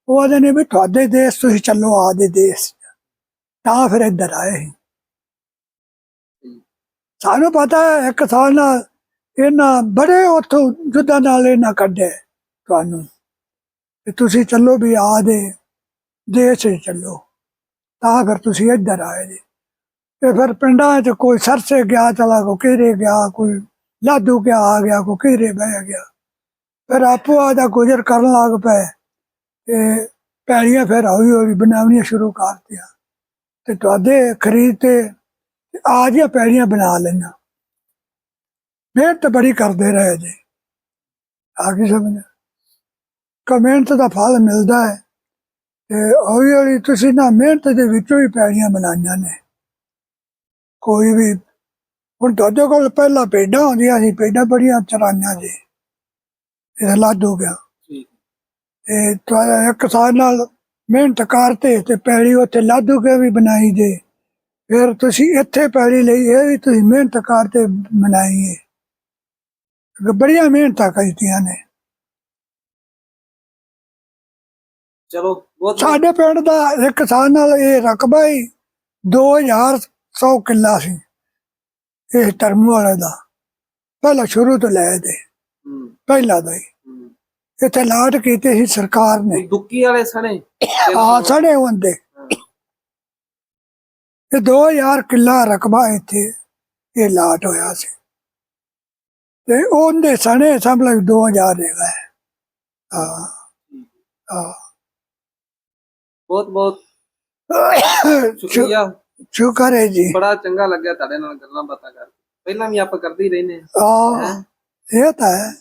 ਉਹ ਆਦੇ ਨੇ ਵੀ ਤੁਹਾਡੇ ਦੇਸ਼ ਤੁਸੀਂ ਚੱਲੋ, ਆਦੇ ਦੇਸ਼। ਤਾਂ ਫਿਰ ਇੱਧਰ ਆਏ ਸੀ। ਸਾਨੂੰ ਪਤਾ ਹੈ ਇੱਕ ਸਾਲ ਨਾਲ ਇਹਨਾਂ ਬੜੇ ਉੱਥੋਂ ਜੁੱਦਾਂ ਨਾਲ ਇਹਨਾਂ ਕੱਢੇ ਤੁਹਾਨੂੰ। ਕਿ ਤੁਸੀਂ ਚੱਲੋ ਵੀ ਆਦੇ ਦੇਸ਼ 'ਚ ਚੱਲੋ। ਤਾਂ ਫਿਰ ਤੁਸੀਂ ਇੱਧਰ ਆਏ ਜੀ। ਤੇ ਫਿਰ ਪਿੰਡਾਂ 'ਚ ਕੋਈ ਸਰਸੇ ਗਿਆ, ਚਲਾ ਕੋ ਕਿਹੜੇ ਗਿਆ, ਕੋਈ ਲਾਦੂ ਗਿਆ, ਆ ਗਿਆ ਕੋ ਕਿਹੜੇ ਬਹਿ ਗਿਆ। ਫਿਰ ਆਪੋ ਆਦਾ ਗੁਜ਼ਰ ਕਰਨ ਲੱਗ ਪਏ ਤੇ ਪੈੜੀਆਂ ਫਿਰ ਹੌਲੀ ਹੌਲੀ ਬਣਾਉਣੀਆਂ ਸ਼ੁਰੂ ਕਰਤੀਆਂ ਤੇ ਤੁਹਾਡੇ ਖਰੀਦ ਤੇ ਆ ਜਿਹੀਆਂ ਪੈੜੀਆਂ ਬਣਾ ਲਈਆਂ ਮਿਹਨਤ ਬੜੀ ਕਰਦੇ ਰਹੇ ਜੀ। ਆ ਕੀ ਸਮਝ ਕਮੈਂਟ ਦਾ ਫਲ ਮਿਲਦਾ ਹੈ ਤੇ ਹੌਲੀ ਹੌਲੀ ਤੁਸੀਂ ਨਾ ਮਿਹਨਤ ਦੇ ਵਿੱਚੋਂ ਹੀ ਪੈੜੀਆਂ ਬਣਾਈਆਂ ਨੇ। ਕੋਈ ਵੀ ਹੁਣ ਤੁਹਾਡੇ ਕੋਲ ਪਹਿਲਾਂ ਪੇਡਾਂ ਹੁੰਦੀਆਂ ਸੀ ਪੇਡਾਂ ਬੜੀਆਂ ਚਰਾਈਆਂ ਜੀ। ਇਹ ਲੱਦ ਹੋ ਗਿਆ। ਤੇ ਤੁਹਾਡਾ ਇੱਕ ਸਾਲ ਨਾਲ ਮਿਹਨਤ ਕਰਤੇ ਤੇ ਪੈੜੀ ਉੱਥੇ ਲਾਦੂ ਕੇ ਵੀ ਬਣਾਈ ਜੇ। ਫਿਰ ਤੁਸੀਂ ਇੱਥੇ ਪੈੜੀ ਲਈ ਇਹ ਵੀ ਤੁਸੀਂ ਮਿਹਨਤ ਕਰਤੇ ਬਣਾਈ ਹੈ ਬੜੀਆਂ ਮਿਹਨਤਾਂ ਕੀਤੀਆਂ ਨੇ। ਚਲੋ ਬਹੁਤ ਸਾਡੇ ਪਿੰਡ ਦਾ ਇੱਕ ਸਾਲ ਨਾਲ ਇਹ ਰਕਬਾ ਹੀ 2100 ਕਿੱਲਾ ਸੀ ਇਹ ਧਰਮ ਵਾਲੇ ਦਾ। ਪਹਿਲਾਂ ਸ਼ੁਰੂ ਤੋਂ ਲੈ ਦੇ ਪਹਿਲਾਂ ਦਾ ਹੀ। ਹੂੰ ਇੱਥੇ ਲਾਟ ਕੀਤੇ ਸੀ ਸਰਕਾਰ ਨੇ। ਦੁੱਕੀ ਵਾਲੇ ਸਣੇ? ਆ ਸੜੇ ਹੁੰਦੇ ਇਹ 2000 ਕਿੱਲਾ ਰਕਬਾ ਇੱਥੇ ਇਹ ਲਾਟ ਹੋਇਆ ਸੀ। ਤੇ ਉਹਦੇ ਸਣੇ ਸਭ ਲੱਗ 2000 ਹੈਗਾ। ਹੈ। ਹਾਂ। ਹਾਂ ਬਹੁਤ ਬਹੁਤ ਸ਼ੁਕਰੀਆ। ਸ਼ੁਕਰ ਹੈ ਜੀ। ਬੜਾ ਚੰਗਾ ਲੱਗਿਆ ਤੁਹਾਡੇ ਨਾਲ ਗੱਲਾਂ ਬਾਤਾਂ ਕਰਕੇ। ਪਹਿਲਾਂ ਵੀ ਆਪਾਂ ਕਰਦੇ ਹੀ ਰਹਿੰਦੇ ਹਾਂ। ਆ ਇਹ ਤਾਂ ਹੈ।